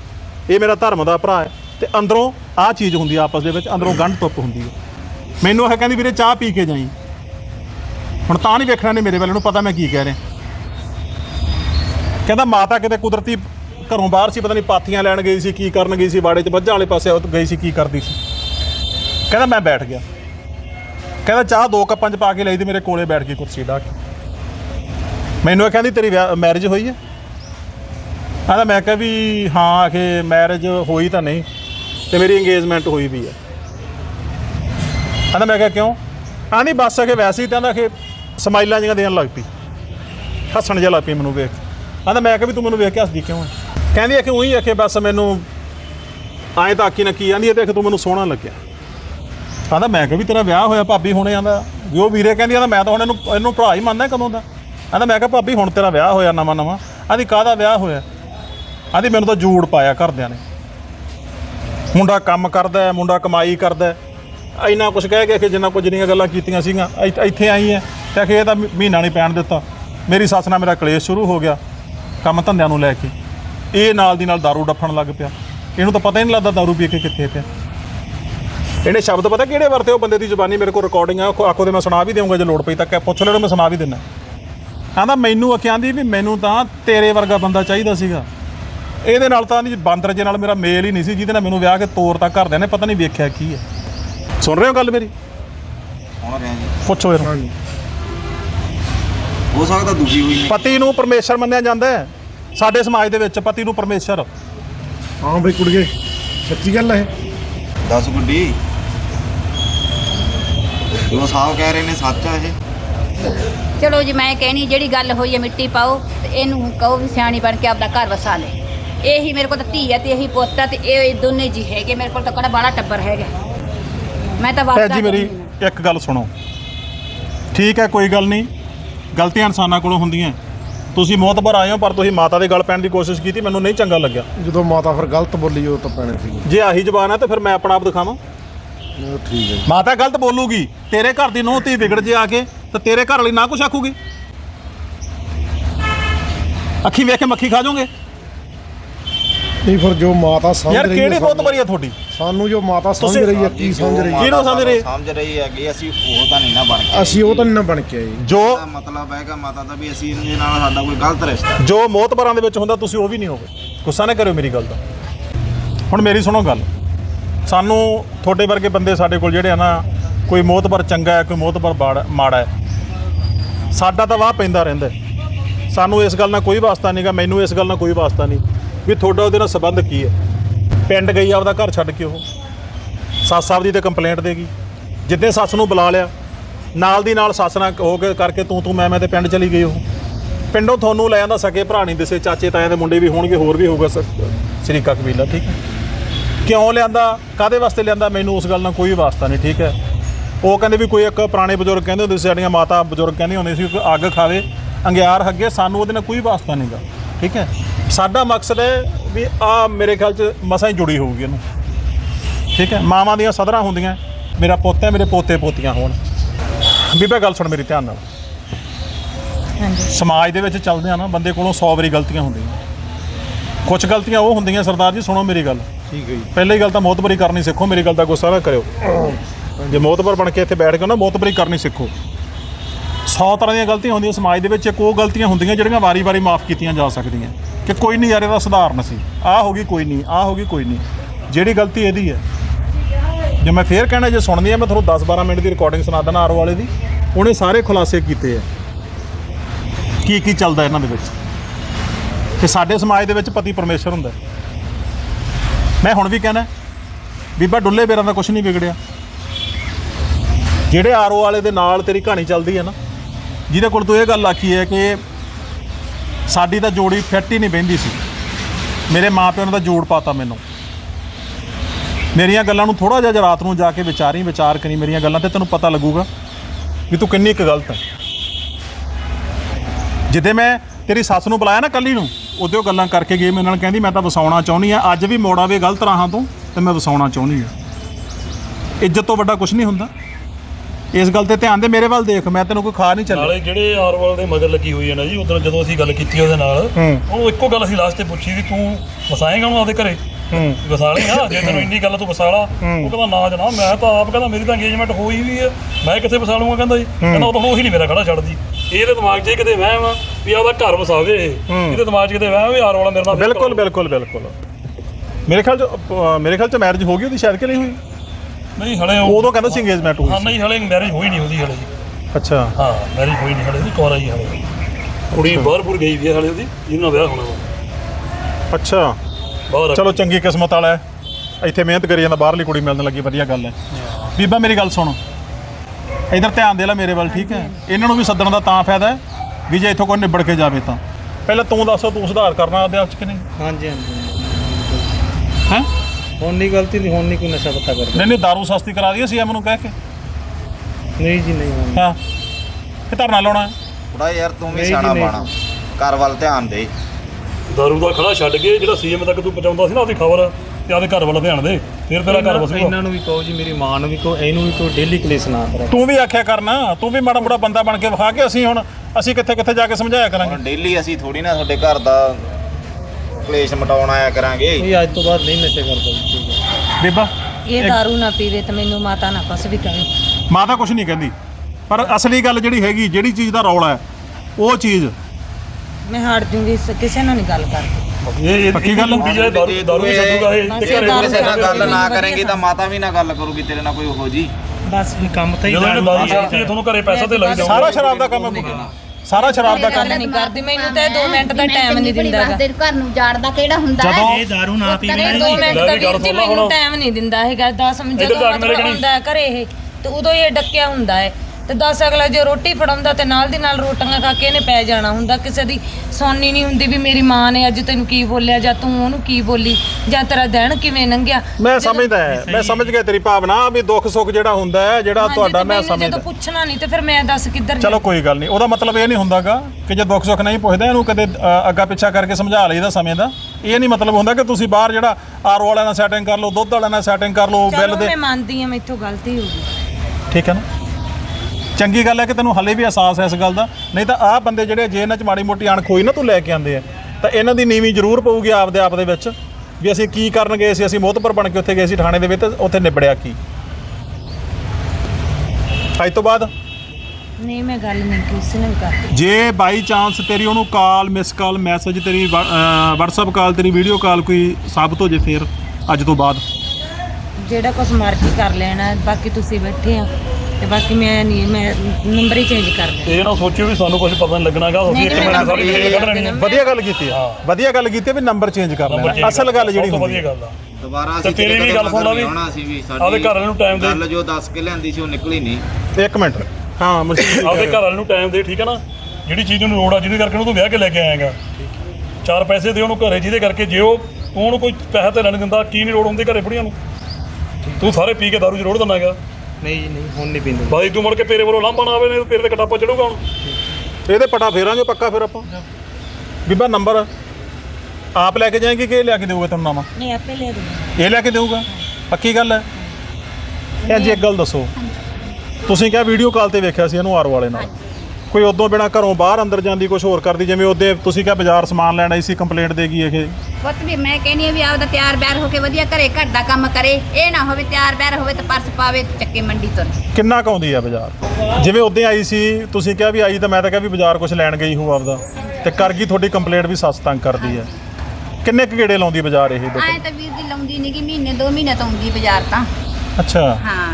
ਇਹ ਮੇਰਾ ਧਰਮ ਦਾ ਭਰਾ ਹੈ ਤੇ ਅੰਦਰੋਂ ਆਹ ਚੀਜ਼ ਹੁੰਦੀ ਆਪਸ ਦੇ ਵਿੱਚ, ਅੰਦਰੋਂ ਗੰਢ ਤੁੱਪ ਹੁੰਦੀ ਹੈ। ਮੈਨੂੰ ਇਹ ਕਹਿੰਦੀ, ਵੀਰੇ ਚਾਹ ਪੀ ਕੇ ਜਾਈ। ਹੁਣ ਤਾਂ ਨਹੀਂ ਵੇਖਣਾ ਨੇ ਮੇਰੇ ਵੱਲ ਨੂੰ ਪਤਾ ਮੈਂ ਕੀ ਕਹਿ ਰਿਹਾ। ਕਹਿੰਦਾ ਮਾਤਾ ਕਿਤੇ ਕੁਦਰਤੀ ਘਰੋਂ ਬਾਹਰ ਸੀ, ਪਤਾ ਨਹੀਂ ਪਾਥੀਆਂ ਲੈਣ ਗਈ ਸੀ, ਕੀ ਕਰਨ ਗਈ ਸੀ, ਬਾੜੇ 'ਚ ਵੱਜਾਂ ਵਾਲੇ ਪਾਸੇ ਉਹ ਗਈ ਸੀ, ਕੀ ਕਰਦੀ ਸੀ। ਕਹਿੰਦਾ ਮੈਂ ਬੈਠ ਗਿਆ। ਕਹਿੰਦਾ ਚਾਹ ਦੋ ਕੱਪਾਂ 'ਚ ਪਾ ਕੇ ਲਈ ਤੇ ਮੇਰੇ ਕੋਲੇ ਬੈਠ ਕੇ ਕੁਰਸੀ ਢਾ ਕੇ। ਮੈਨੂੰ ਇਹ ਕਹਿੰਦੀ, ਤੇਰੀ ਮੈਰਿਜ ਹੋਈ ਹੈ? ਕਹਿੰਦਾ ਮੈਂ ਕਿਹਾ ਵੀ ਹਾਂ ਕਿ ਮੈਰਿਜ ਹੋਈ ਤਾਂ ਨਹੀਂ, ਤੇ ਮੇਰੀ ਇੰਗੇਜਮੈਂਟ ਹੋਈ ਵੀ ਹੈ। ਕਹਿੰਦਾ ਮੈਂ ਕਿਹਾ ਕਿਉਂ? ਆਂਦੀ ਬਸ ਕਿ ਵੈਸੇ ਹੀ ਕਹਿੰਦਾ ਕਿ ਸਮਾਈਲਾਂ ਜਿਹੀਆਂ ਦੇਣ ਲੱਗ ਪਈ। ਹੱਸਣ ਜਿਹਾ ਲੱਗ ਪਈ ਮੈਨੂੰ ਵੇਖ ਕਹਿੰਦਾ ਮੈਂ ਕਿਹਾ ਵੀ ਤੂੰ ਮੈਨੂੰ ਵੇਖ ਕੇ ਹੱਸਦੀ ਕਿਉਂ ਹੈ ਕਹਿੰਦੀ ਆ ਕਿ ਉਹੀ ਆਖੇ ਬਸ ਮੈਨੂੰ ਐਂ ਤਾਂ ਆਖੀ ਨਾ ਕੀ ਆਂਦੀ ਇਹ ਦੇਖ ਤੂੰ ਮੈਨੂੰ ਸੋਹਣਾ ਲੱਗਿਆ। ਕਹਿੰਦਾ ਮੈਂ ਕਿਹਾ ਵੀ ਤੇਰਾ ਵਿਆਹ ਹੋਇਆ ਭਾਬੀ ਹੁਣੇ ਆਂਦਾ। ਵੀ ਉਹ ਵੀਰੇ ਕਹਿੰਦੀ ਆਂਦਾ ਮੈਂ ਤਾਂ ਹੁਣ ਇਹਨੂੰ ਇਹਨੂੰ ਭਰਾ ਹੀ ਮੰਨਦਾ ਕਦੋਂ ਦਾ। ਕਹਿੰਦਾ ਮੈਂ ਕਿਹਾ ਭਾਬੀ ਹੁਣ ਤੇਰਾ ਵਿਆਹ ਹੋਇਆ ਨਵਾਂ ਨਵਾਂ। ਆਂਦੀ ਕਾਹਦਾ ਵਿਆਹ ਹੋਇਆ? ਆਂਦੀ ਮੈਨੂੰ ਤਾਂ ਜੂੜ ਪਾਇਆ ਘਰਦਿਆਂ ਨੇ। ਮੁੰਡਾ ਕੰਮ ਕਰਦਾ, ਮੁੰਡਾ ਕਮਾਈ ਕਰਦਾ। ਇੰਨਾ ਕੁਝ ਕਹਿ ਕੇ ਕਿ ਜਿੰਨਾ ਕੁਝ ਜਿੰਨੀਆਂ ਗੱਲਾਂ ਕੀਤੀਆਂ ਸੀਗੀਆਂ। ਇੱਥ- ਇੱਥੇ ਆਈ ਹੈ ਤੇ ਕਿ ਇਹ ਤਾਂ ਮਹੀਨਾ ਨਹੀਂ ਪੈਣ ਦਿੱਤਾ। ਮੇਰੀ ਸੱਸ ਨਾਲ ਮੇਰਾ ਕਲੇਸ਼ ਸ਼ੁਰੂ ਹੋ ਗਿਆ। ਕੰਮ ਧੰਦਿਆਂ ਨੂੰ ਲੈ ਕੇ ਇਹ ਨਾਲ ਦੀ ਨਾਲ दारू ਡੱਫਣ ਲੱਗ ਪਿਆ ਇਹਨੂੰ ਤਾਂ ਪਤਾ ਹੀ ਨਹੀਂ ਲੱਗਦਾ दारू ਪੀ ਕੇ ਕਿੱਥੇ ਪਿਆ ਇਹਨੇ ਸ਼ਬਦ ਪਤਾ ਕਿਹੜੇ ਵਰਤੇ ਉਹ ਬੰਦੇ ਦੀ ਜ਼ੁਬਾਨੀ ਮੇਰੇ ਕੋਲ ਰਿਕਾਰਡਿੰਗ ਆ ਉਹ ਆਖੋ ਤੇ ਮੈਂ ਸੁਣਾ ਵੀ ਦੇਵਾਂਗਾ ਜੇ ਲੋੜ ਪਈ ਤਾਂ ਕਹਿ ਪੁੱਛ ਲੈਣੋ ਮੈਂ ਸੁਣਾ ਵੀ ਦਿੰਦਾ ਆਂਦਾ ਮੈਨੂੰ ਆਖਿਆਂ ਦੀ ਵੀ ਮੈਨੂੰ ਤਾਂ ਤੇਰੇ ਵਰਗਾ ਬੰਦਾ ਚਾਹੀਦਾ ਸੀਗਾ ਇਹਦੇ ਨਾਲ ਤਾਂ ਨਹੀਂ ਬਾਂਦਰ ਜੇ ਨਾਲ ਮੇਰਾ ਮੇਲ ਹੀ ਨਹੀਂ ਸੀ ਜਿਹਦੇ ਨਾਲ ਮੈਨੂੰ ਵਿਆਹ ਕੇ ਤੋਰਤਾ ਘਰਦਿਆਂ ਨੇ ਪਤਾ ਨਹੀਂ ਵੇਖਿਆ ਕੀ ਹੈ ਸੁਣ ਰਹੇ ਹੋ ਗੱਲ ਮੇਰੀ ਹੁਣ ਰਿਹਾ ਜੀ ਪੁੱਛੋ ਇਹਨੂੰ ਹਾਂਜੀ ਹੋ ਸਕਦਾ ਦੁਖੀ ਹੋਈ ਨੇ ਪਤੀ ਨੂੰ ਪਰਮੇਸ਼ਰ ਮੰਨਿਆ ਜਾਂਦਾ ਹੈ ਸਾਡੇ ਸਮਾਜ ਦੇ ਵਿੱਚ ਪਤੀ ਨੂੰ ਪਰਮੇਸ਼ਰ। ਹਾਂ ਬਈ ਕੁੜੀਏ ਸੱਚੀ ਗੱਲ ਹੈ। ਦੱਸ ਗੁੱਡੀ। ਜੋ ਸਾਹਿਬ ਕਹਿ ਰਹੇ ਨੇ ਸੱਚ ਆ ਇਹ। ਚਲੋ ਜੀ ਮੈਂ ਕਹਿਣੀ ਜਿਹੜੀ ਗੱਲ ਹੋਈ ਹੈ ਮਿੱਟੀ ਪਾਓ ਤੇ ਇਹਨੂੰ ਕਹੋ ਵੀ ਸਿਆਣੀ ਬਣ ਕੇ ਆਪਦਾ ਘਰ ਵਸਾ ਲੈ। ਇਹੀ ਮੇਰੇ ਕੋਲ ਤਾਂ ਧੀ ਹੈ ਤੇ ਇਹੀ ਪੁੱਤ ਹੈ ਤੇ ਇਹ ਦੋਨੇ ਜੀ ਹੈਗੇ ਮੇਰੇ ਕੋਲ ਤਾਂ ਕਿਹੜਾ ਬੜਾ ਟੱਬਰ ਹੈਗਾ। ਮੈਂ ਤਾਂ ਵਸਦਾ ਜੀ ਮੇਰੀ ਇੱਕ ਗੱਲ ਸੁਣੋ। ਠੀਕ ਹੈ ਕੋਈ ਗੱਲ ਨਹੀਂ। ਗਲਤੀਆਂ ਇਨਸਾਨਾਂ ਕੋਲੋਂ ਹੁੰਦੀਆਂ। ਤੁਸੀਂ ਮੌਤਬਰ ਆਏ ਹੋ ਪਰ ਤੁਸੀਂ ਮਾਤਾ ਦੇ ਗੱਲ ਪੈਣ ਦੀ ਕੋਸ਼ਿਸ਼ ਕੀਤੀ ਮੈਨੂੰ ਨਹੀਂ ਚੰਗਾ ਲੱਗਿਆ। ਜਦੋਂ ਮਾਤਾ ਫਿਰ ਗਲਤ ਬੋਲੀ ਉਹ ਤਾਂ ਪੈਣੇ ਸੀ। ਜੇ ਆਹੀ ਜ਼ਬਾਨ ਹੈ ਤਾਂ ਫਿਰ ਮੈਂ ਆਪਣਾ ਆਪ ਦਿਖਾਵਾਂ। ਠੀਕ ਹੈ ਜੀ। ਮਾਤਾ ਗਲਤ ਬੋਲੂਗੀ ਤੇਰੇ ਘਰ ਦੀ ਨੂੰਹ ਧੀ ਵਿਗੜ ਜੇ ਆ ਕੇ ਤਾਂ ਤੇਰੇ ਘਰ ਵਾਲੀ ਨਾ ਕੁਛ ਆਖੂਗੀ? ਅੱਖੀ ਵੇਖ ਕੇ ਮੱਖੀ ਖਾ ਜਾਓਗੇ? ਨਹੀਂ ਫਿਰ ਜੋ ਮਾਤਾ ਸਮਝ ਯਾਰ ਰਹੀ ਹੈ ਕਿਹੜੀ ਬਹੁਤ ਬਰੀ ਆ ਤੁਹਾਡੀ? ਸਾਨੂੰ ਜੋ ਮਾਤਾ ਸਮਝ ਤੁਸੀਂ- ਰਹੀ ਹੈ ਕੀ ਸਮਝ ਰਹੀ ਹੈ? ਕਿਹਨੂੰ ਸਮਝ ਰਹੀ? ਸਮਝ ਰਹੀ ਹੈ ਕਿ ਅਸੀਂ ਉਹ ਤਾਂ ਨਹੀਂ ਨਾ ਬਣ ਕੇ ਅਸੀਂ ਉਹ ਤਾਂ ਨਹੀਂ ਨਾ ਬਣ ਕੇ ਆਏ ਜੋ ਇਹਦਾ ਮਤਲਬ ਹੈਗਾ ਮਾਤਾ ਦਾ ਵੀ ਅਸੀਂ ਇਹਦੇ ਨਾਲ ਸਾਡਾ ਕੋਈ ਗਲਤ ਰਿਸ਼ਤਾ ਹੈ। ਜੋ ਮੋਤਬਰਾਂ ਦੇ ਵਿੱਚ ਹੁੰਦਾ ਤੁਸੀਂ ਉਹ ਵੀ ਨਹੀਂ ਹੋਗੇ। ਗੁੱਸਾ ਨਾ ਕਰਿਓ ਮੇਰੀ ਗੱਲ ਦਾ। ਹੁਣ ਮੇਰੀ ਸੁਣੋ ਗੱਲ। ਸਾਨੂੰ ਤੁਹਾਡੇ ਵਰਗੇ ਬੰਦੇ ਸਾਡੇ ਕੋਲ ਜਿਹੜੇ ਆ ਨਾ ਕੋਈ ਮੋਤਬਰ ਚੰਗਾ ਹੈ ਕੋਈ ਮੋਤਬਰ ਬਾੜ- ਮਾੜਾ ਹੈ ਸਾਡਾ ਤਾਂ ਵਾਹ ਪੈਂਦਾ ਰਹਿੰਦਾ ਹੈ। ਸਾਨੂੰ ਇਸ ਗੱਲ ਨਾਲ ਕੋਈ ਵਾਸਤਾ ਨਹੀਂਗਾ ਮੈਨੂੰ ਇਸ ਗੱਲ ਨਾਲ ਕੋਈ ਵਾਸਤਾ ਨਹੀਂ। ਵੀ ਤੁਹਾਡਾ ਉਹਦੇ ਨਾਲ ਸੰਬੰਧ ਕੀ ਹੈ? ਪਿੰਡ ਗਈ, ਆਪਦਾ ਘਰ ਛੱਡ ਕੇ ਉਹ। ਸੱਸ ਸਾਹਿਬ ਦੀ ਤੇ ਕੰਪਲੇਂਟ ਦੇਗੀ ਜਿੱਦੇ ਸੱਸ ਨੂੰ ਬੁਲਾ ਲਿਆ, ਨਾਲ ਦੀ ਨਾਲ ਸੱਸ ਨਾਲ ਹੋ ਕੇ ਕਰਕੇ ਤੂੰ ਤੂੰ ਮੈਂ ਮੈਂ ਤੇ ਪਿੰਡ ਚਲੀ ਗਈ ਉਹ। ਪਿੰਡੋਂ ਤੁਹਾਨੂੰ ਲੈ ਆਂਦਾ ਸਕੇ ਭਰਾ ਨਹੀਂ ਦਿਸੇ, ਚਾਚੇ ਤਾਇਆਂ ਦੇ ਮੁੰਡੇ ਵੀ ਹੋਣਗੇ, ਹੋਰ ਵੀ ਹੋਊਗਾ ਸ਼ਰੀਕਾ ਕਬੀਲਾ ਠੀਕ ਹੈ? ਕਿਉਂ ਲਿਆਂਦਾ? ਕਾਦੇ ਵਾਸਤੇ ਲਿਆਂਦਾ? ਮੈਨੂੰ ਉਸ ਗੱਲ ਨਾਲ ਕੋਈ ਵਾਸਤਾ ਨਹੀਂ, ਠੀਕ ਹੈ? ਉਹ ਕਹਿੰਦੇ ਵੀ ਕੋਈ ਇੱਕ ਪੁਰਾਣੇ ਬਜ਼ੁਰਗ ਕਹਿੰਦੇ ਹੁੰਦੇ ਸੀ, ਸਾਡੀਆਂ ਮਾਤਾ ਬਜ਼ੁਰਗ ਕਹਿੰਦੇ ਹੁੰਦੇ ਸੀ ਅੱਗ ਖਾਵੇ, ਅੰਗਿਆਰ ਹੱਗੇ, ਸਾਨੂੰ ਉਹਦੇ ਨਾਲ ਕੋਈ ਵਾਸਤਾ ਨਹੀਂਗਾ ਠੀਕ ਹੈ? ਸਾਡਾ ਮਕਸਦ ਹੈ ਵੀ ਆ ਮੇਰੇ ਖਿਆਲ ਚ ਮਸਾਂ ਹੀ ਜੁੜੀ ਹੋਊਗੀ ਇਹਨੂੰ। ਠੀਕ ਹੈ? ਮਾਵਾਂ ਦੀਆਂ ਸਦਰਾਂ ਹੁੰਦੀਆਂ ਮੇਰਾ ਪੁੱਤ ਹੈ ਮੇਰੇ ਪੋਤੇ ਪੋਤੀਆਂ ਹੋਣ। ਬੀਬਾ ਗੱਲ ਸੁਣ ਮੇਰੀ ਧਿਆਨ ਨਾਲ। ਹਾਂਜੀ। ਸਮਾਜ ਦੇ ਵਿੱਚ ਚੱਲਦੇ ਆ ਨਾ ਬੰਦੇ ਕੋਲੋਂ 100 ਵਾਰੀ ਗਲਤੀਆਂ ਹੁੰਦੀਆਂ। ਕੁਝ ਗਲਤੀਆਂ ਉਹ ਹੁੰਦੀਆਂ ਸਰਦਾਰ ਜੀ ਸੁਣੋ ਮੇਰੀ ਗੱਲ। ਠੀਕ ਹੈ ਜੀ। ਪਹਿਲੀ ਗੱਲ ਤਾਂ ਮੋਤਬਰੀ ਕਰਨੀ ਸਿੱਖੋ ਮੇਰੀ ਗੱਲ ਦਾ ਗੁੱਸਾ ਨਾ ਕਰਿਓ। ਜੇ ਮੋਤਬਰ ਬਣ ਕੇ ਇੱਥੇ ਬੈਠ ਕੇ ਨਾ ਮੋਤਬਰੀ ਕਰਨੀ ਸਿੱਖੋ। 100 ਤਰ੍ਹਾਂ ਦੀਆਂ ਗਲਤੀਆਂ ਹੁੰਦੀਆਂ ਸਮਾਜ ਦੇ ਵਿੱਚ ਇੱਕ ਉਹ ਗਲਤੀਆਂ ਹੁੰਦੀਆਂ ਜਿਹੜੀਆਂ ਵਾਰੀ-ਵਾਰੀ ਮਾਫ ਕੀਤੀਆਂ ਜਾ ਸਕਦੀਆਂ। ਕਿ ਕੋਈ ਨਹੀਂ ਯਾਰ, ਇਹਦਾ ਸੁਧਾਰਨ ਸੀ। ਆਹ ਹੋ ਗਈ, ਕੋਈ ਨਹੀਂ, ਆਹ ਹੋ ਗਈ, ਕੋਈ ਨਹੀਂ। ਜਿਹੜੀ ਗਲਤੀ ਇਹਦੀ ਹੈ। ਜੇ ਮੈਂ ਫੇਰ ਕਹਿਣਾ, ਜੇ ਸੁਣਨੀ ਹੈ ਮੈਂ ਤੁਹਾਨੂੰ 10-12 ਮਿੰਟ ਦੀ ਰਿਕਾਰਡਿੰਗ ਸੁਣਾ ਦੇਣਾ ਆਰੋ ਵਾਲੇ ਦੀ। ਉਹਨੇ ਸਾਰੇ ਖੁਲਾਸੇ ਕੀਤੇ ਆ। ਕੀ ਕੀ ਚੱਲਦਾ ਇਹਨਾਂ ਦੇ ਵਿੱਚ? ਕਿ ਸਾਡੇ ਸਮਾਜ ਦੇ ਵਿੱਚ ਪਤੀ ਪਰਮੇਸ਼ਰ ਹੁੰਦਾ। ਮੈਂ ਹੁਣ ਵੀ ਕਹਿਣਾ, ਬੀਬਾ ਡੁੱਲੇ ਬੇਰਾਂ ਦਾ ਕੁਝ ਨਹੀਂ ਵਿਗੜਿਆ। ਜਿਹੜੇ ਆਰਓ ਵਾਲੇ ਦੇ ਨਾਲ ਤੇਰੀ ਕਹਾਣੀ ਚੱਲਦੀ ਹੈ ਨਾ, ਜਿਹਦੇ ਕੋਲ ਤੂੰ ਇਹ ਗੱਲ ਆਖੀ ਹੈ ਕਿ ਸਾਡੀ ਤਾਂ ਜੋੜੀ ਫਿੱਟ ਹੀ ਨਹੀਂ ਬਹਿੰਦੀ ਸੀ। ਮੇਰੇ ਮਾਪਿਆਂ ਨੇ ਤਾਂ ਜੋੜ ਪਾਤਾ ਮੈਨੂੰ। ਮੇਰੀਆਂ ਗੱਲਾਂ ਨੂੰ ਥੋੜਾ ਜਿਹਾ ਜੇ ਰਾਤ ਨੂੰ ਜਾ ਕੇ ਵਿਚਾਰੀ ਵਿਚਾਰ ਕਰੀ, ਮੇਰੀਆਂ ਗੱਲਾਂ ਤੇ ਤੈਨੂੰ ਪਤਾ ਲੱਗੂਗਾ ਵੀ ਤੂੰ ਕਿੰਨੀ ਕੁ ਗਲਤ ਹੈ। ਜਿੱਦੇ ਮੈਂ ਤੇਰੀ ਸੱਸ ਨੂੰ ਬੁਲਾਇਆ ਨਾ ਕੱਲੀ ਨੂੰ, ਉਹਦੇ ਉਹ ਗੱਲਾਂ ਕਰਕੇ ਗਈ ਮੇਰੇ ਨਾਲ ਕਹਿੰਦੀ, ਮੈਂ ਤਾਂ ਵਸਾਉਣਾ ਚਾਹੁੰਦੀ ਆ ਅੱਜ ਵੀ ਮੋੜਾ ਵੇ ਗਲਤ ਰਾਹਾਂ ਤੋਂ, ਤੇ ਮੈਂ ਵਸਾਉਣਾ ਚਾਹੁੰਦੀ ਆ ਇੱਜ਼ਤ ਤੋਂ ਵੱਡਾ ਕੁਝ ਨਹੀਂ ਹੁੰਦਾ। ਇਸ ਗੱਲ ਤੇ ਧਿਆਨ ਦੇ ਮੇਰੇ ਵੱਲ ਦੇਖ ਮੈਂ ਤੈਨੂੰ ਕੋਈ ਖਾ ਨਹੀਂ ਚੱਲਿਆ ਨਾਲੇ ਜਿਹੜੇ ਆਰਵਲ ਦੇ ਮਗਰ ਲੱਗੀ ਹੋਈ ਹੈ ਨਾ ਜੀ ਉਦੋਂ ਜਦੋਂ ਅਸੀਂ ਗੱਲ ਕੀਤੀ ਉਹਦੇ ਨਾਲ ਹੂੰ। ਉਹ ਇੱਕੋ ਗੱਲ ਅਸੀਂ ਲਾਸਟ ਤੇ ਪੁੱਛੀ ਵੀ ਤੂੰ ਵਸਾਏਂਗਾ ਉਹਨੂੰ ਆਪਦੇ ਘਰੇ? ਹੂੰ। ਵਸਾ ਲੇਗਾ ਜੇ ਤੈਨੂੰ ਇੰਨੀ ਗੱਲ ਤੂੰ ਵਸਾ ਲਾ ਉਹ ਕਹਿੰਦਾ ਨਾ ਜਨਾਬ ਮੈਂ ਤਾਂ ਆਪ ਕਹਿੰਦਾ ਮੇਰੀ ਤਾਂ ਇੰਗੇਜਮੈਂਟ ਹੋਈ ਵੀ ਹੈ। ਮੈਂ ਕਿੱਥੇ ਵਸਾ ਲੂੰਗਾ ਕਹਿੰਦਾ ਜੀ। ਕਹਿੰਦਾ ਉਹ ਤਾਂ ਉਹੀ ਨਹੀਂ ਮੇਰਾ ਖੜਾ ਛੱਡਦੀ। ਇਹਦੇ ਦਿਮਾਗ 'ਚ ਕਿਤੇ ਵਹਿਮ ਆ ਵੀ ਆਪਦਾ ਘਰ ਵਸਾਵੇ ਇਹ। ਇਹਦੇ ਦਿਮਾਗ 'ਚ ਕਿਤੇ ਵਹਿਮ ਵੀ ਆਰਵਲ ਮੇਰੇ ਨਾਲ ਬਿਲਕੁਲ ਬਿਲਕੁਲ ਬਿਲਕੁਲ। ਮੇਰੇ ਖਿਆਲ ਚ ਮੇਰੇ ਖਿਆਲ ਚ ਮੈਰਿਜ ਹੋ ਗਈ ਉਹਦੀ ਸ਼ਾਇਦ ਕਿ ਨਹੀਂ ਹੋਈ? ਨਹੀਂ ਹਲੇ ਉਹ ਉਦੋਂ ਕਹਿੰਦਾ ਸੀ ਇੰਗੇਜਮੈਂਟ ਹੋਈ ਹਾਂ ਨਹੀਂ ਹਲੇ ਮੈਰਿਜ ਹੋਈ ਨਹੀਂ ਉਹਦੀ ਹਲੇ ਜੀ। ਅੱਛਾ। ਹਾਂ ਮੈਰਿਜ ਹੋਈ ਨਹੀਂ ਹਲੇ ਦੀ ਕੋਰਾ ਹੀ ਹਲੇ। ਕੁੜੀ ਬਾਹਰਪੁਰ ਗਈ ਵੀ ਹੈ ਹਲੇ ਉਹਦੀ ਜਿਹਦੇ ਨਾਲ ਵਿਆਹ ਹੋਣਾ ਵਾ। ਅੱਛਾ। ਬਾਹਰ ਆ। ਚਲੋ ਚੰਗੀ ਕਿਸਮਤ ਵਾਲਾ ਹੈ। ਇੱਥੇ ਮਿਹਨਤ ਕਰੀ ਜਾਂਦਾ ਬਾਹਰਲੀ ਕੁੜੀ ਮਿਲਣ ਲੱਗੀ ਵਧੀਆ ਗੱਲ ਹੈ। ਬੀਬਾ ਮੇਰੀ ਗੱਲ ਸੁਣ। ਇਧਰ ਧਿਆਨ ਦੇ ਲੈ ਮੇਰੇ ਵੱਲ ਠੀਕ ਹੈ। ਇਹਨਾਂ ਨੂੰ ਵੀ ਸੱਦਣ ਦਾ ਤਾਂ ਫਾਇਦਾ ਹੈ ਵੀ ਜੇ ਇੱਥੋਂ ਕੋਈ ਨਿਬੜ ਕੇ ਜਾਵੇ ਤਾਂ। ਪਹਿਲਾਂ ਤੂੰ ਦੱਸ ਤੂੰ ਸੁਧਾਰ ਕਰਨਾ ਆਪਦੇ ਆਪ ਚ ਕਿ ਨਹੀਂ? ਹਾਂਜੀ ਹਾਂਜੀ। ਹੈ? ਹੁਣ ਨਹੀਂ ਗਲਤੀ ਨਹੀਂ ਹੁਣ ਨਹੀਂ ਕੋਈ ਨਸ਼ਾ ਪੱਤਾ ਕਰਦਾ। ਨਹੀਂ ਨਹੀਂ ਦਾਰੂ ਸਸਤੀ ਕਰਾ ਦਈਏ ਸੀਐਮ ਨੂੰ ਕਹਿ ਕੇ। ਨਹੀਂ ਜੀ ਨਹੀਂ ਹੁਣ। ਹਾਂ। ਕਿ ਧਰਨਾ ਲਾਉਣਾ ਹੈ। ਥੋੜਾ ਯਾਰ ਤੂੰ ਵੀ ਨਹੀਂ ਜੀ, ਸਿਆਣਾ ਨਹੀਂ। ਬਾਣਾ। ਘਰ ਵੱਲ ਧਿਆਨ ਦੇ। ਦਾਰੂ ਦਾ ਖੜਾ ਛੱਡ ਕੇ ਜਿਹੜਾ ਸੀਐਮ ਤੱਕ ਤੂੰ ਪਹੁੰਚਾਉਂਦਾ ਸੀ ਨਾ ਉਹਦੀ ਖਬਰ ਤੇ ਆਪਦੇ ਘਰ ਵੱਲ ਧਿਆਨ ਦੇ। ਫਿਰ ਤੇਰਾ ਘਰ ਵਸੂਗਾ। ਇਹਨਾਂ ਨੂੰ ਵੀ ਕਹੋ ਜੀ ਮੇਰੀ ਮਾਂ ਨੂੰ ਵੀ ਕਹੋ ਇਹਨੂੰ ਵੀ ਕਹੋ ਡੇਲੀ ਕਲੇਸ ਨਾ ਕਰੇ। ਤੂੰ ਵੀ ਆਖਿਆ ਕਰਨਾ ਤੂੰ ਵੀ ਮਾੜਾ ਮੋੜਾ ਬੰਦਾ ਬਣ ਕੇ ਵਿਖਾ ਕੇ ਅਸੀਂ ਹੁਣ ਅਸੀਂ ਕਿੱਥੇ ਕਿੱਥੇ ਜਾ ਕੇ ਸਮਝਾਇਆ ਕਰਾਂਗੇ। ਹੁਣ ਡੇਲੀ ਅਸੀਂ ਥੋੜੀ ਨਾ ਤੁਹਾਡੇ ਘਰ ਦਾ ਕਲੇਸ਼ ਮਟਾਉਣ ਆਇਆ ਕਰਾਂਗੇ। ਇਹ ਅੱਜ ਤੋਂ ਬਾਅਦ ਨਹੀਂ ਨਸ਼ਾ ਕਰਦਾ ਜੀ ਠੀਕ ਹੈ। ਬੀਬਾ ਇਹ दारू ਨਾ ਪੀਵੇ ਤੇ ਮੈਨੂੰ ਮਾਤਾ ਨਾ ਕੁਛ ਵੀ ਕਹੇ। ਮਾਤਾ ਕੁਝ ਨਹੀਂ ਕਹਿੰਦੀ। ਪਰ ਅਸਲੀ ਗੱਲ ਜਿਹੜੀ ਹੈਗੀ ਜਿਹੜੀ ਚੀਜ਼ ਦਾ ਰੌਲਾ ਹੈ ਉਹ ਚੀਜ਼। ਮੈਂ ਹਟ ਜੂੰਗੀ ਸ- ਕਿਸੇ ਨਾਲ ਨਹੀਂ ਗੱਲ ਕਰਦੀ। ਇਹ ਪੱਕੀ ਗੱਲ ਹੈ? ਵੀ ਜੇ ਦਾਰੂ ਦਾਰੂ ਵੀ ਛੱਡੂਗਾ ਇਹ। ਤੇ ਘਰੇ ਦਾਰੂ ਕਿਸੇ ਨਾਲ ਗੱਲ ਨਾ ਕਰੇਂਗੀ ਤਾਂ ਮਾਤਾ ਵੀ ਨਾ ਗੱਲ ਕਰੂਗੀ ਤੇਰੇ ਨਾਲ ਕੋਈ ਉਹੋ ਜੀ। ਬਸ ਵੀ ਕੰਮ ਤਾਂ ਹੀ ਜਦੋਂ ਇਹਨੇ ਦਾਰੂ ਛੱਡਤੀ ਤੁਹਾਨੂੰ ਘਰੇ ਪੈਸਾ ਤੇ ਲੱਗ ਜਾਊਗਾ। ਸਾਰਾ ਸ਼ਰਾਬ ਦਾ ਕੰਮ ਹੈ ਸਾਰਾ ਸ਼ਰਾਬ ਦਾ ਕੰਮ ਗੱਲ ਨਹੀਂ ਕਰਦੀ ਮੈਨੂੰ ਤਾਂ 2 ਮਿੰਟ ਦਾ ਟਾਈਮ ਨਹੀਂ ਦਿੰਦਾ ਹੈਗਾ ਤੇਰੇ ਘਰ ਨੂੰ ਜਾੜਦਾ ਕਿਹੜਾ ਹੁੰਦਾ ਜਦੋਂ- ਹੈ ਇਹ ਦਾਰੂ ਨਾ ਪੀਵੇ ਨਹੀਂ ਨਾ 2 ਮਿੰਟ ਦਾ ਵੀਰ ਜੀ ਮੈਨੂੰ। ਟਾਈਮ ਨਹੀਂ ਦਿੰਦਾ ਹੈਗਾ 10 ਇੱਧਰ ਜਦੋਂ ਮਤਲਬ। ਹੁੰਦਾ ਹੈ ਘਰੇ ਇਹ ਤੇ ਉਦੋਂ ਇਹ ਡੱਕਿਆ ਹੁੰਦਾ ਹੈ ਤੇ 10 ਅਗਲਾ ਜੇ ਰੋਟੀ ਫੜਾਉਂਦਾ ਤੇ ਨਾਲ ਦੀ ਨਾਲ ਰੋਟੀਆਂ ਖਾ ਕੇ ਇਹਨੇ ਪੈ ਜਾਣਾ ਹੁੰਦਾ। ਕਿਸੇ ਦੀ ਸੌਣੀ ਨਹੀਂ ਹੁੰਦੀ ਵੀ ਮੇਰੀ ਮਾਂ ਨੇ ਅੱਜ ਤੈਨੂੰ ਕੀ ਬੋਲਿਆ ਜਾਂ ਤੂੰ ਉਹਨੂੰ ਕੀ ਬੋਲੀ ਜਾਂ ਤੇਰਾ ਦਿਨ ਕਿਵੇਂ ਲੰਘਿਆ? ਮੈਂ ਸਮਝਦਾ ਹੈ ਮੈਂ ਸਮਝ ਗਿਆ ਤੇਰੀ ਭਾਵਨਾ ਵੀ ਦੁੱਖ ਸੁੱਖ ਜਿਹੜਾ ਹੁੰਦਾ ਹੈ ਜਿਹੜਾ ਤੁਹਾਡਾ ਮੈਂ ਮੈਨੂੰ ਜਦੋਂ ਸਮਝਦਾ। ਪੁੱਛਣਾ ਨਹੀਂ ਤੇ ਫਿਰ ਮੈਂ ਦੱਸ ਕਿੱਧਰ ਚਲੋ ਕੋਈ ਗੱਲ ਨਹੀਂ ਉਹਦਾ ਮਤਲਬ ਇਹ ਨਹੀਂ ਹੁੰਦਾਗਾ ਕਿ ਜੇ ਦੁੱਖ ਸੁੱਖ ਨਹੀਂ ਪੁੱਛਦਾ ਇਹਨੂੰ ਕਦੇ ਅੱਗਾ ਪਿੱਛਾ ਕਰਕੇ ਸਮਝਾ ਲਈਦਾ ਸਮੇਂ ਦਾ। ਇਹ ਨਹੀਂ ਮਤਲਬ ਹੁੰਦਾ ਕਿ ਤੁਸੀਂ ਬਾਹਰ ਜਿਹੜਾ ਆਰਓ ਵਾਲਿਆਂ ਨਾਲ ਸੈਟਿੰਗ ਕਰ ਲਓ ਦੁੱਧ ਵਾਲਿਆਂ ਨਾਲ ਸੈਟਿੰਗ ਕਰ ਲਓ ਬਿੱਲ ਚਲੋ ਦੇ ਮੈਂ ਮੰਨਦੀ ਹਾਂ ਮੈਥੋਂ ਗਲਤੀ ਹੋ ਗਈ। ਠੀਕ ਹੈ ਨਾ? ਚੰਗੀ ਗੱਲ ਹੈ ਕਿ ਤੈਨੂੰ ਹਲੇ ਵੀ ਅਹਿਸਾਸ ਹੈ ਇਸ ਗੱਲ ਦਾ। ਨਹੀਂ ਤਾਂ ਆਹ ਬੰਦੇ ਜਿਹੜੇ ਜੇ ਇਹਨਾਂ ਚ ਮਾੜੀ ਮੋਟੀ ਅਣਖ ਹੋਈ ਨਾ ਤੂੰ ਲੈ ਕੇ ਆਂਦੇ ਆ ਤਾਂ ਇਹਨਾਂ ਦੀ ਨੀਵੀਂ ਜ਼ਰੂਰ ਪਊਗੀ ਆਪਦੇ ਆਪ ਦੇ ਵਿੱਚ ਵੀ ਅਸੀਂ ਕੀ ਕਰਨ ਗਏ ਸੀ ਅਸੀਂ ਮੋਹਤਪਰ ਬਣ ਕੇ ਉੱਥੇ ਗਏ ਸੀ ਥਾਣੇ ਦੇ ਵਿੱਚ ਤੇ ਉੱਥੇ ਨਿਬੜਿਆ ਕੀ। ਅੱਜ ਤੋਂ ਬਾਅਦ? ਨਹੀਂ ਮੈਂ ਗੱਲ ਨਹੀਂ ਕਿਸੇ ਨਾਲ ਵੀ ਕਰਦੀ ਜੇ ਬਾਈ ਚਾਂਸ ਤੇਰੀ ਉਹਨੂੰ ਕਾਲ ਮਿਸ ਕਾਲ ਮੈਸੇਜ ਤੇਰੀ WhatsApp ਕਾਲ ਤੇਰੀ ਵੀਡੀਓ ਕਾਲ ਕੋਈ ਸਾਬਤ ਹੋ ਜੇ ਫੇਰ ਅੱਜ ਤੋਂ ਬਾਅਦ? ਜਿਹੜਾ ਕੁਝ ਮਰਜ਼ੀ ਕਰ ਲੈਣਾ ਬਾਕੀ ਤੁਸੀਂ ਬੈਠੇ ਆ ਤੇ ਬਾਕੀ ਮੈਂ ਨਹੀਂ ਮੈਂ ਨੰਬਰ ਹੀ ਚੇਂਜ ਕਰ ਦੇਣਾ ਇਹ ਨਾ ਸੋਚਿਓ ਵੀ ਸਾਨੂੰ ਕੁਝ ਪਤਾ ਨਹੀਂ ਲੱਗਣਾਗਾ ਨਹੀਂ, ਇੱਕ ਮਿੰਟ ਮੈਂ ਸਾਡੀ ਵੀਡੀਓ ਕੱਢ ਲੈਣੀ ਹੈ। ਵਧੀਆ ਗੱਲ ਕੀਤੀ ਹੈ। ਵਧੀਆ ਗੱਲ ਕੀਤੀ ਵੀ ਨੰਬਰ ਚੇਂਜ ਕਰ ਨੰਬਰ ਲੈਣਾ। ਅਸਲ ਗੱਲ ਜਿਹੜੀ ਸਭ ਤੋਂ ਹੁੰਦੀ ਵਧੀਆ ਹੈ ਗੱਲ ਆ। ਦੁਬਾਰਾ ਤੇ ਅਸੀਂ ਤੇਰੀ ਵੀ ਗੱਲ ਸੁਣ ਲਾ ਵੀ ਆਉਣਾ ਸੀ ਵੀ ਆਪਦੇ ਘਰ ਵਾਲੇ ਨੂੰ time ਦੇ। ਗੱਲ ਜੋ ਦੱਸ ਕੇ ਲਿਆਂਦੀ ਸੀ ਉਹ ਨਿਕਲੀ ਨਹੀਂ। ਇੱਕ ਮਿੰਟ। ਹਾਂ ਆਪਦੇ ਘਰ ਵਾਲੇ ਨੂੰ ਟਾਈਮ ਦੇ ਠੀਕ ਹੈ ਨਾ? ਜਿਹੜੀ ਚੀਜ਼ ਨੂੰ ਲੋੜ ਆ ਜਿਹਦੇ ਕਰਕੇ ਉਹਨੂੰ ਤੂੰ ਵਿਆਹ ਕੇ ਲੈ ਕੇ ਆਏਗਾ ਚਾਰ ਪੈਸੇ ਦੇ ਉਹਨੂੰ ਘਰੇ ਜਿਹਦੇ ਕਰਕੇ ਜੇ ਉਹ ਤੂੰ ਉਹਨੂੰ ਕੋਈ ਪੈਸਾ ਤੇ ਨਹੀਂ ਦਿੰਦਾ ਕੀ ਨਹੀਂ ਲੋੜ ਹੁੰਦੀ ਘਰੇ ਬੁੜੀਆਂ ਨੂੰ? ਤੂੰ ਸਾਰੇ ਪੀ ਕੇ ਦਾਰੂ ਰੋੜ ਦਿੰਦਾਗਾ ਨਹੀਂ ਜੀ ਨਹੀਂ ਹੁਣ ਨਹੀਂ ਪੀਂਦੇ। ਬਾਈ ਤੂੰ ਮੁੜ ਕੇ ਤੇਰੇ ਵੱਲੋਂ ਲਾਂਭਾ ਨਾ ਆਵੇ ਨਹੀਂ ਤੇਰੇ ਤੇ ਕਟਾਪਾ ਚੜੂਗਾ ਹੁਣ। ਇਹਦੇ ਪਟਾ ਫੇਰਾਂਗੇ ਪੱਕਾ ਫਿਰ ਆਪਾਂ। ਬੀਬਾ ਨੰਬਰ ਆਪ ਲੈ ਕੇ ਜਾਏਂਗੇ ਕਿ ਇਹ ਲਿਆ ਕੇ ਦੇਊਗਾ ਤੁਹਾਨੂੰ ਨਾਮਾ ਨਹੀਂ ਆਪੇ ਲੈ ਦੂੰਗਾ ਇਹ ਲੈ ਕੇ ਦੇਊਗਾ? ਪੱਕੀ ਗੱਲ ਹੈ? ਇਹ ਜੀ ਇੱਕ ਗੱਲ ਦੱਸੋ। ਤੁਸੀਂ ਕਿਹਾ ਵੀਡੀਓ ਕਾਲ ਤੇ ਵੇਖਿਆ ਸੀ ਇਹਨੂੰ ਆਰ ਵਾਲੇ ਨਾਲ। ਕੋਈ ਉਦੋਂ ਬਿਨਾ ਘਰੋਂ ਬਾਹਰ ਅੰਦਰ ਜਾਂਦੀ ਕੁਝ ਹੋਰ ਕਰਦੀ ਜਿਵੇਂ ਉਹਦੇ ਤੁਸੀਂ ਕਿਹਾ ਬਾਜ਼ਾਰ ਸਮਾਨ ਲੈਣ ਆਈ ਸੀ ਕੰਪਲੇਂਟ ਦੇਗੀ ਇਹ। ਪੁੱਤ ਵੀ ਮੈਂ ਕਹਿੰਦੀ ਆ ਵੀ ਆਪਦਾ ਤਿਆਰ ਬਿਆਰ ਹੋ ਕੇ ਵਧੀਆ ਘਰੇ ਘਰ ਦਾ ਕੰਮ ਕਰੇ। ਇਹ ਨਾ ਹੋਵੇ ਤਿਆਰ ਬਿਆਰ ਹੋਵੇ ਤੇ ਪਰਸ ਪਾਵੇ ਤੇ ਚੱਕੇ ਮੰਡੀ ਤੋਂ ਕਿੰਨਾ ਕੁ ਆਉਂਦੀ ਆ ਬਾਜ਼ਾਰ? ਜਿਵੇਂ ਉਦੋਂ ਆਈ ਸੀ ਤੁਸੀਂ ਕਿਹਾ ਵੀ ਆਈ ਤਾਂ ਮੈਂ ਤਾਂ ਕਿਹਾ ਵੀ ਬਾਜ਼ਾਰ ਕੁਝ ਲੈਣ ਗਈ ਹੋ ਆਪਦਾ। ਤੇ ਕਰ ਗਈ ਤੁਹਾਡੀ ਕੰਪਲੇਂਟ ਵੀ ਸੱਸ ਤੰਗ ਕਰਦੀ ਹੈ ਕਿੰਨੇ ਕੁ ਗੇੜੇ ਲਾਉਂਦੀ ਬਾਜ਼ਾਰ ਇਹ ਐ ਤਾਂ ਵੀਰ ਦੀ ਲਾਉਂਦੀ ਨਹੀਂ ਕਿ ਮਹੀਨੇ ਦੋ ਮਹੀਨੇ ਤੋਂ ਆਉਂਦੀ ਬਾਜ਼ਾਰ ਤਾਂ। ਅੱਛਾ। ਹਾਂ।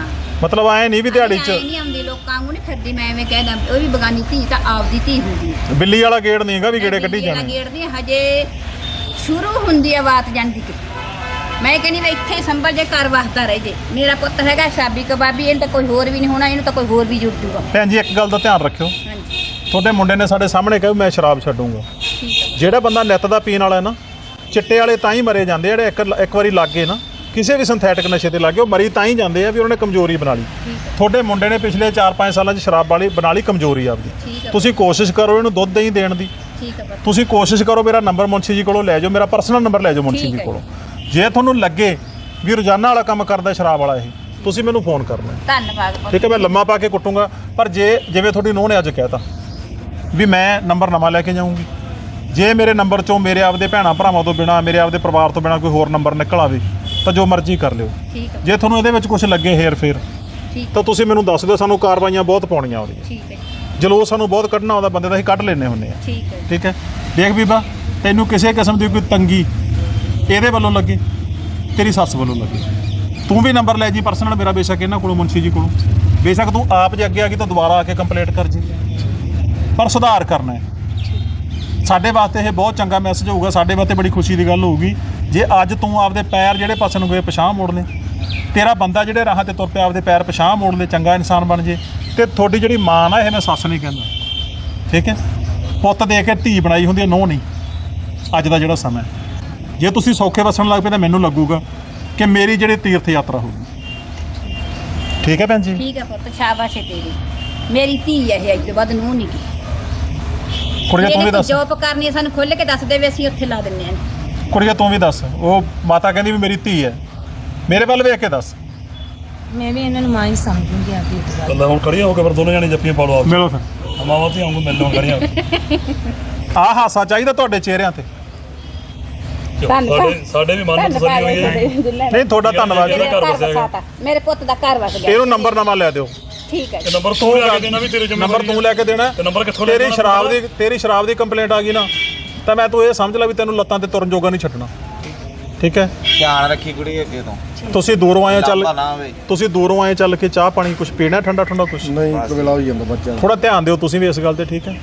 ਮਤਲਬ ਐ ਨਹੀਂ ਵੀ ਦਿਹਾੜੀ 'ਚ। ਨਹੀਂ ਆਉਂਦੀ ਲੋਕਾਂ ਨੂੰ ਨਹੀਂ ਫਿਰਦੀ ਮੈਂ ਐਵੇਂ ਕਹਿਦਾ ਉਹ ਵੀ ਬਗਾਨੀ ਧੀ ਤਾਂ ਆਪਦੀ ਧੀ ਹੁੰਦੀ ਹੈ। ਬਿੱਲੀ ਵਾਲਾ ਗੇੜ ਨਹੀਂ ਹੈਗਾ ਵੀ ਗੇੜੇ ਕੱਢੀ ਜਾਣੇ। ਗੇੜ ਦੀ ਹਜੇ ਸ਼ੁਰੂ ਹੁੰਦੀ ਆ ਬਾਤ ਜਾਂਦੀ ਕਿ ਮੈਂ ਕਹਿੰਦੀ ਵੀ ਇੱਥੇ ਸੰਭਲ ਜੇ ਘਰ ਵਸਦਾ ਰਹਿ ਜੇ। ਮੇਰਾ ਪੁੱਤ ਹੈਗਾ ਸ਼ਾਬੀ ਕਬਾਬੀ ਇਹਨੂੰ ਤਾਂ ਕੋਈ ਹੋਰ ਵੀ ਨਹੀਂ ਹੋਣਾ ਇਹਨੂੰ ਤਾਂ ਕੋਈ ਹੋਰ ਵੀ ਜੁੜ ਜੂਗਾ। ਭੈਣ ਜੀ ਇੱਕ ਗੱਲ ਦਾ ਧਿਆਨ ਰੱਖਿਓ। ਹਾਂਜੀ। ਤੁਹਾਡੇ ਮੁੰਡੇ ਨੇ ਸਾਡੇ ਸਾਹਮਣੇ ਕਿਹਾ ਮੈਂ ਸ਼ਰਾਬ ਛੱਡੂੰਗਾ। ਜਿਹੜਾ ਬੰਦਾ ਨਿੱਤ ਦਾ ਪੀਣ ਵਾਲਾ ਹੈ ਨਾ ਚਿੱਟੇ ਵਾਲੇ ਤਾਂ ਹੀ ਮਰੇ ਜਾਂਦੇ ਜਿਹੜੇ ਇੱਕ ਇੱਕ ਵਾਰੀ ਲੱਗ ਗਏ ਨਾ। ਕਿਸੇ ਵੀ ਸਿੰਥੈਟਿਕ ਨਸ਼ੇ ਤੇ ਲੱਗ ਉਹ ਮਰੀ ਤਾਂ ਹੀ ਜਾਂਦੇ ਆ ਵੀ ਉਹਨੇ ਕਮਜ਼ੋਰੀ ਬਣਾ ਲਈ। ਤੁਹਾਡੇ ਮੁੰਡੇ ਨੇ ਪਿਛਲੇ 4-5 ਸਾਲਾਂ 'ਚ ਸ਼ਰਾਬ ਵਾਲੀ ਬਣਾ ਲਈ ਕਮਜ਼ੋਰੀ ਆਪਦੀ। ਤੁਸੀਂ ਕੋਸ਼ਿਸ਼ ਕਰੋ ਇਹਨੂੰ ਦੁੱਧ ਦਹੀਂ ਦੇਣ ਦੀ। ਤੁਸੀਂ ਕੋਸ਼ਿਸ਼ ਕਰੋ ਮੇਰਾ ਨੰਬਰ ਮੁੰਸ਼ੀ ਜੀ ਕੋਲੋਂ ਲੈ ਜਾਓ ਮੇਰਾ ਪਰਸਨਲ ਨੰਬਰ ਲੈ ਜਾਓ ਮੁੰਸ਼ੀ ਜੀ ਕੋਲੋਂ। ਜੇ ਤੁਹਾਨੂੰ ਲੱਗੇ ਵੀ ਰੋਜ਼ਾਨਾ ਵਾਲਾ ਕੰਮ ਕਰਦਾ ਸ਼ਰਾਬ ਵਾਲਾ ਇਹ ਤੁਸੀਂ ਮੈਨੂੰ ਫੋਨ ਕਰਨਾ। ਧੰਨਵਾਦ ਠੀਕ ਹੈ ਮੈਂ ਲੰਮਾ ਪਾ ਕੇ ਕੁੱਟੂੰਗਾ ਪਰ ਜੇ ਜਿਵੇਂ ਤੁਹਾਡੀ ਨੂੰਹ ਨੇ ਅੱਜ ਕਹਿਤਾ ਵੀ ਮੈਂ ਨੰਬਰ ਨਵਾਂ ਲੈ ਕੇ ਜਾਊਂਗੀ ਜੇ ਮੇਰੇ ਨੰਬਰ ਚੋਂ ਮੇਰੇ ਆਪਦੇ ਭੈਣਾਂ ਭਰਾਵਾਂ ਤੋਂ ਬਿਨਾ ਮੇਰੇ ਆਪਦੇ ਪਰਿਵਾਰ ਤੋਂ ਬਿਨਾ ਕੋਈ ਹੋਰ ਨੰਬਰ ਨਿਕਲ ਆਵੇ ਤਾਂ ਜੋ ਮਰਜ਼ੀ ਕਰ ਲਿਓ। ਠੀਕ ਹੈ ਜੇ ਤੁਹਾਨੂੰ ਇਹਦੇ ਵਿੱਚ ਕੁਝ ਲੱਗੇ ਹੇਰ ਫੇਰ ਠੀਕ ਤਾਂ ਤੁਸੀਂ ਮੈਨੂੰ ਦੱਸ ਦਿਓ ਸਾਨੂੰ ਕਾਰਵਾਈਆਂ ਬਹੁਤ ਪਾਉਣੀਆਂ ਆਉਂਦੀਆਂ ਠੀਕ ਹੈ ਜਲੂਸ ਸਾਨੂੰ ਬਹੁਤ ਕੱਢਣਾ ਆਉਂਦਾ ਬੰਦੇ ਦਾ ਅਸੀਂ ਕੱਢ ਲੈਨੇ ਹੁੰਦੇ ਆ। ਠੀਕ ਹੈ ਠੀਕ ਹੈ ਦੇਖ ਬੀਬਾ ਤੈਨੂੰ ਕਿਸੇ ਕਿਸਮ ਦੀ ਕੋਈ ਤੰਗੀ ਇਹਦੇ ਵੱਲੋਂ ਲੱਗੇ ਤੇਰੀ ਸੱਸ ਵੱਲੋਂ ਲੱਗੇ। ਤੂੰ ਵੀ ਨੰਬਰ ਲੈ ਜੀ ਪਰਸਨਲ ਮੇਰਾ ਬੇਸ਼ੱਕ ਇਹਨਾਂ ਕੋਲੋਂ ਮੁੰਸ਼ੀ ਜੀ ਕੋਲੋਂ। ਬੇਸ਼ੱਕ ਤੂੰ ਆਪ ਜੇ ਅੱਗੇ ਆ ਗਈ ਤਾਂ ਦੁਬਾਰਾ ਆ ਕੇ ਕੰਪਲੀਟ ਕਰ ਜੀ। ਪਰ ਸੁਧਾਰ ਕਰਨਾ ਹੈ। ਸਾਡੇ ਵਾਸਤੇ ਇਹ ਬਹੁਤ ਚੰਗਾ ਮੈਸੇਜ ਹੋਊਗਾ ਸਾਡੇ ਵਾਸਤੇ ਬੜੀ ਖੁਸ਼ੀ ਦੀ ਗੱਲ ਹੋਊਗੀ। ਜੇ ਅੱਜ ਤੂੰ ਆਪਦੇ ਪੈਰ ਜਿਹੜੇ ਪਾਸੇ ਨੂੰ ਗਏ ਪਛਾਹ ਮੋੜ ਲੈ। ਤੇਰਾ ਬੰਦਾ ਜਿਹੜੇ ਰਾਹਾਂ ਤੇ ਤੁਰ ਪਿਆ ਆਪਦੇ ਪੈਰ ਪਛਾਹ ਮੋੜ ਲੈ ਚੰਗਾ ਇਨਸਾਨ ਬਣ ਜੇ। ਤੇ ਤੁਹਾਡੀ ਜਿਹੜੀ ਮਾਂ ਨਾ ਇਹ ਮੈਂ ਸੱਸ ਨਹੀਂ ਕਹਿੰਦਾ। ਠੀਕ ਹੈ? ਪੁੱਤ ਦੇ ਕੇ ਧੀ ਬਣਾਈ ਹੁੰਦੀ ਹੈ ਨੋ ਨਹੀਂ। ਅੱਜ ਦਾ ਜਿਹੜਾ ਸਮਾਂ ਜੇ ਤੁਸੀਂ ਸੌਖੇ ਵਸਣ ਲੱਗ ਪਏ ਤਾਂ ਮੈਨੂੰ ਲੱਗੂਗਾ ਕਿ ਮੇਰੀ ਜਿਹੜੀ ਤੀਰਥ ਯਾਤਰਾ ਹੋਊਗੀ ਠੀਕ ਹੈ ਭੈਣ ਜੀ? ਠੀਕ ਹੈ ਪੁੱਤ ਸ਼ਾਬਾਸ਼ ਹੈ ਤੇਰੀ। ਮੇਰੀ ਧੀ ਹੈ ਇਹ ਅੱਜ ਤੋਂ ਬਾਅਦ ਨੂੰ ਨਹੀਂ। ਕੁੜੀਆ ਤੂੰ ਵੀ ਦੱਸ। ਜੋਬ ਕਰਨੀ ਹੈ ਸਾਨੂੰ ਖੁੱਲ ਕੇ ਦੱਸ ਦੇ ਵੀ ਅਸੀਂ ਉੱਥੇ ਲਾ ਦਿੰਨੇ ਆ ਕੁੜੀਆ ਤੂੰ ਵੀ ਦੱਸ। ਉਹ ਮਾਤਾ ਕਹਿੰਦੀ ਵੀ ਮੇਰੀ ਧੀ ਹੈ। ਮੇਰੇ ਵੱਲ ਵੇਖ ਕੇ ਦੱਸ। ਮੈਂ ਵੀ ਇਹਨਾਂ ਨੂੰ ਮਾਂ ਹੀ ਸਮਝੂੰਗੀ ਆਪਦੀ ਗੱਲ। ਗੱਲਾਂ ਹੁਣ ਖੜੀਆਂ ਹੋ ਕੇ ਫਿਰ ਦੋਨੋਂ ਜਾਣੇ ਜੱਫੀਆਂ ਪਾ ਲਓ ਆਪ। ਮਿਲੋ ਫਿਰ। ਮਾਵਾਂ ਤੇ ਆਉਂਗੇ ਮਿਲ ਲਓ ਖੜੀਆਂ ਹੋ ਕੇ। ਆਹ ਹਾਸਾ ਚਾਹੀਦਾ ਤੁਹਾਡੇ ਚਿਹਰਿਆਂ ਤੇ। ਸਾਡੇ ਸਾਡੇ ਵੀ ਮਨ ਨੂੰ ਤਸੱਲੀ ਹੋਈ ਹੈ ਨਹੀਂ ਤੁਹਾਡਾ ਧੰਨਵਾਦ ਜੀ। ਇਹਦਾ ਘਰ ਵਸਿਆ ਹੈਗਾ। ਮੇਰੇ ਪੁੱਤ ਦਾ ਘਰ ਵਸ ਗਿਆ। ਇਹਨੂੰ ਨੰਬਰ ਨਵਾਂ ਲੈ ਦਿਓ। ਠੀਕ ਹੈ ਇਹ ਨੰਬਰ ਤੂੰ ਲੈ ਕੇ ਦੇਣਾ ਵੀ ਤੇਰੇ ਨੰਬਰ ਤੂੰ ਲੈ ਕੇ ਦੇਣਾ। ਤੇ ਨੰਬਰ ਕਿੱਥੋਂ ਲੈ ਤੇਰੀ ਦੇਣਾ? ਸ਼ਰਾਬ ਦੀ ਤੇਰੀ ਸ਼ਰਾਬ ਦੀ ਕੰਪਲੇਂਟ ਆ ਗਈ ਨਾ। ਤਾਂ ਮੈਂ ਤੂੰ ਇਹ ਸਮਝ ਲੈ ਵੀ ਤੈਨੂੰ ਲੱਤਾਂ ਤੇ ਤੁਰਨ ਜੋਗਾ ਨਹੀਂ ਛੱਡਣਾ। ਠੀਕ ਹੈ? ਧਿਆਨ ਰੱਖੀ ਕੁੜੀ ਅੱਗੇ ਤੋਂ। ਤੁਸੀਂ ਦੂਰੋਂ ਆਏ ਹੋ ਚੱਲ ਲਾਂਭਾ ਨਾ ਹੋਵੇ। ਤੁਸੀਂ ਦੂਰੋਂ ਆਏ ਚੱਲ ਕੇ ਚਾਹ ਪਾਣੀ ਕੁਝ ਪੀਣਾ ਠੰਡਾ ਠੰਡਾ ਕੁਝ ਨਹੀਂ ਕਬਲਾ ਹੋ ਜਾਂਦਾ ਦਾ। ਥੋੜਾ ਧਿਆਨ ਦਿਓ ਤੁਸੀਂ ਵੀ ਇਸ ਗੱਲ ਤੇ ਠੀਕ ਹੈ?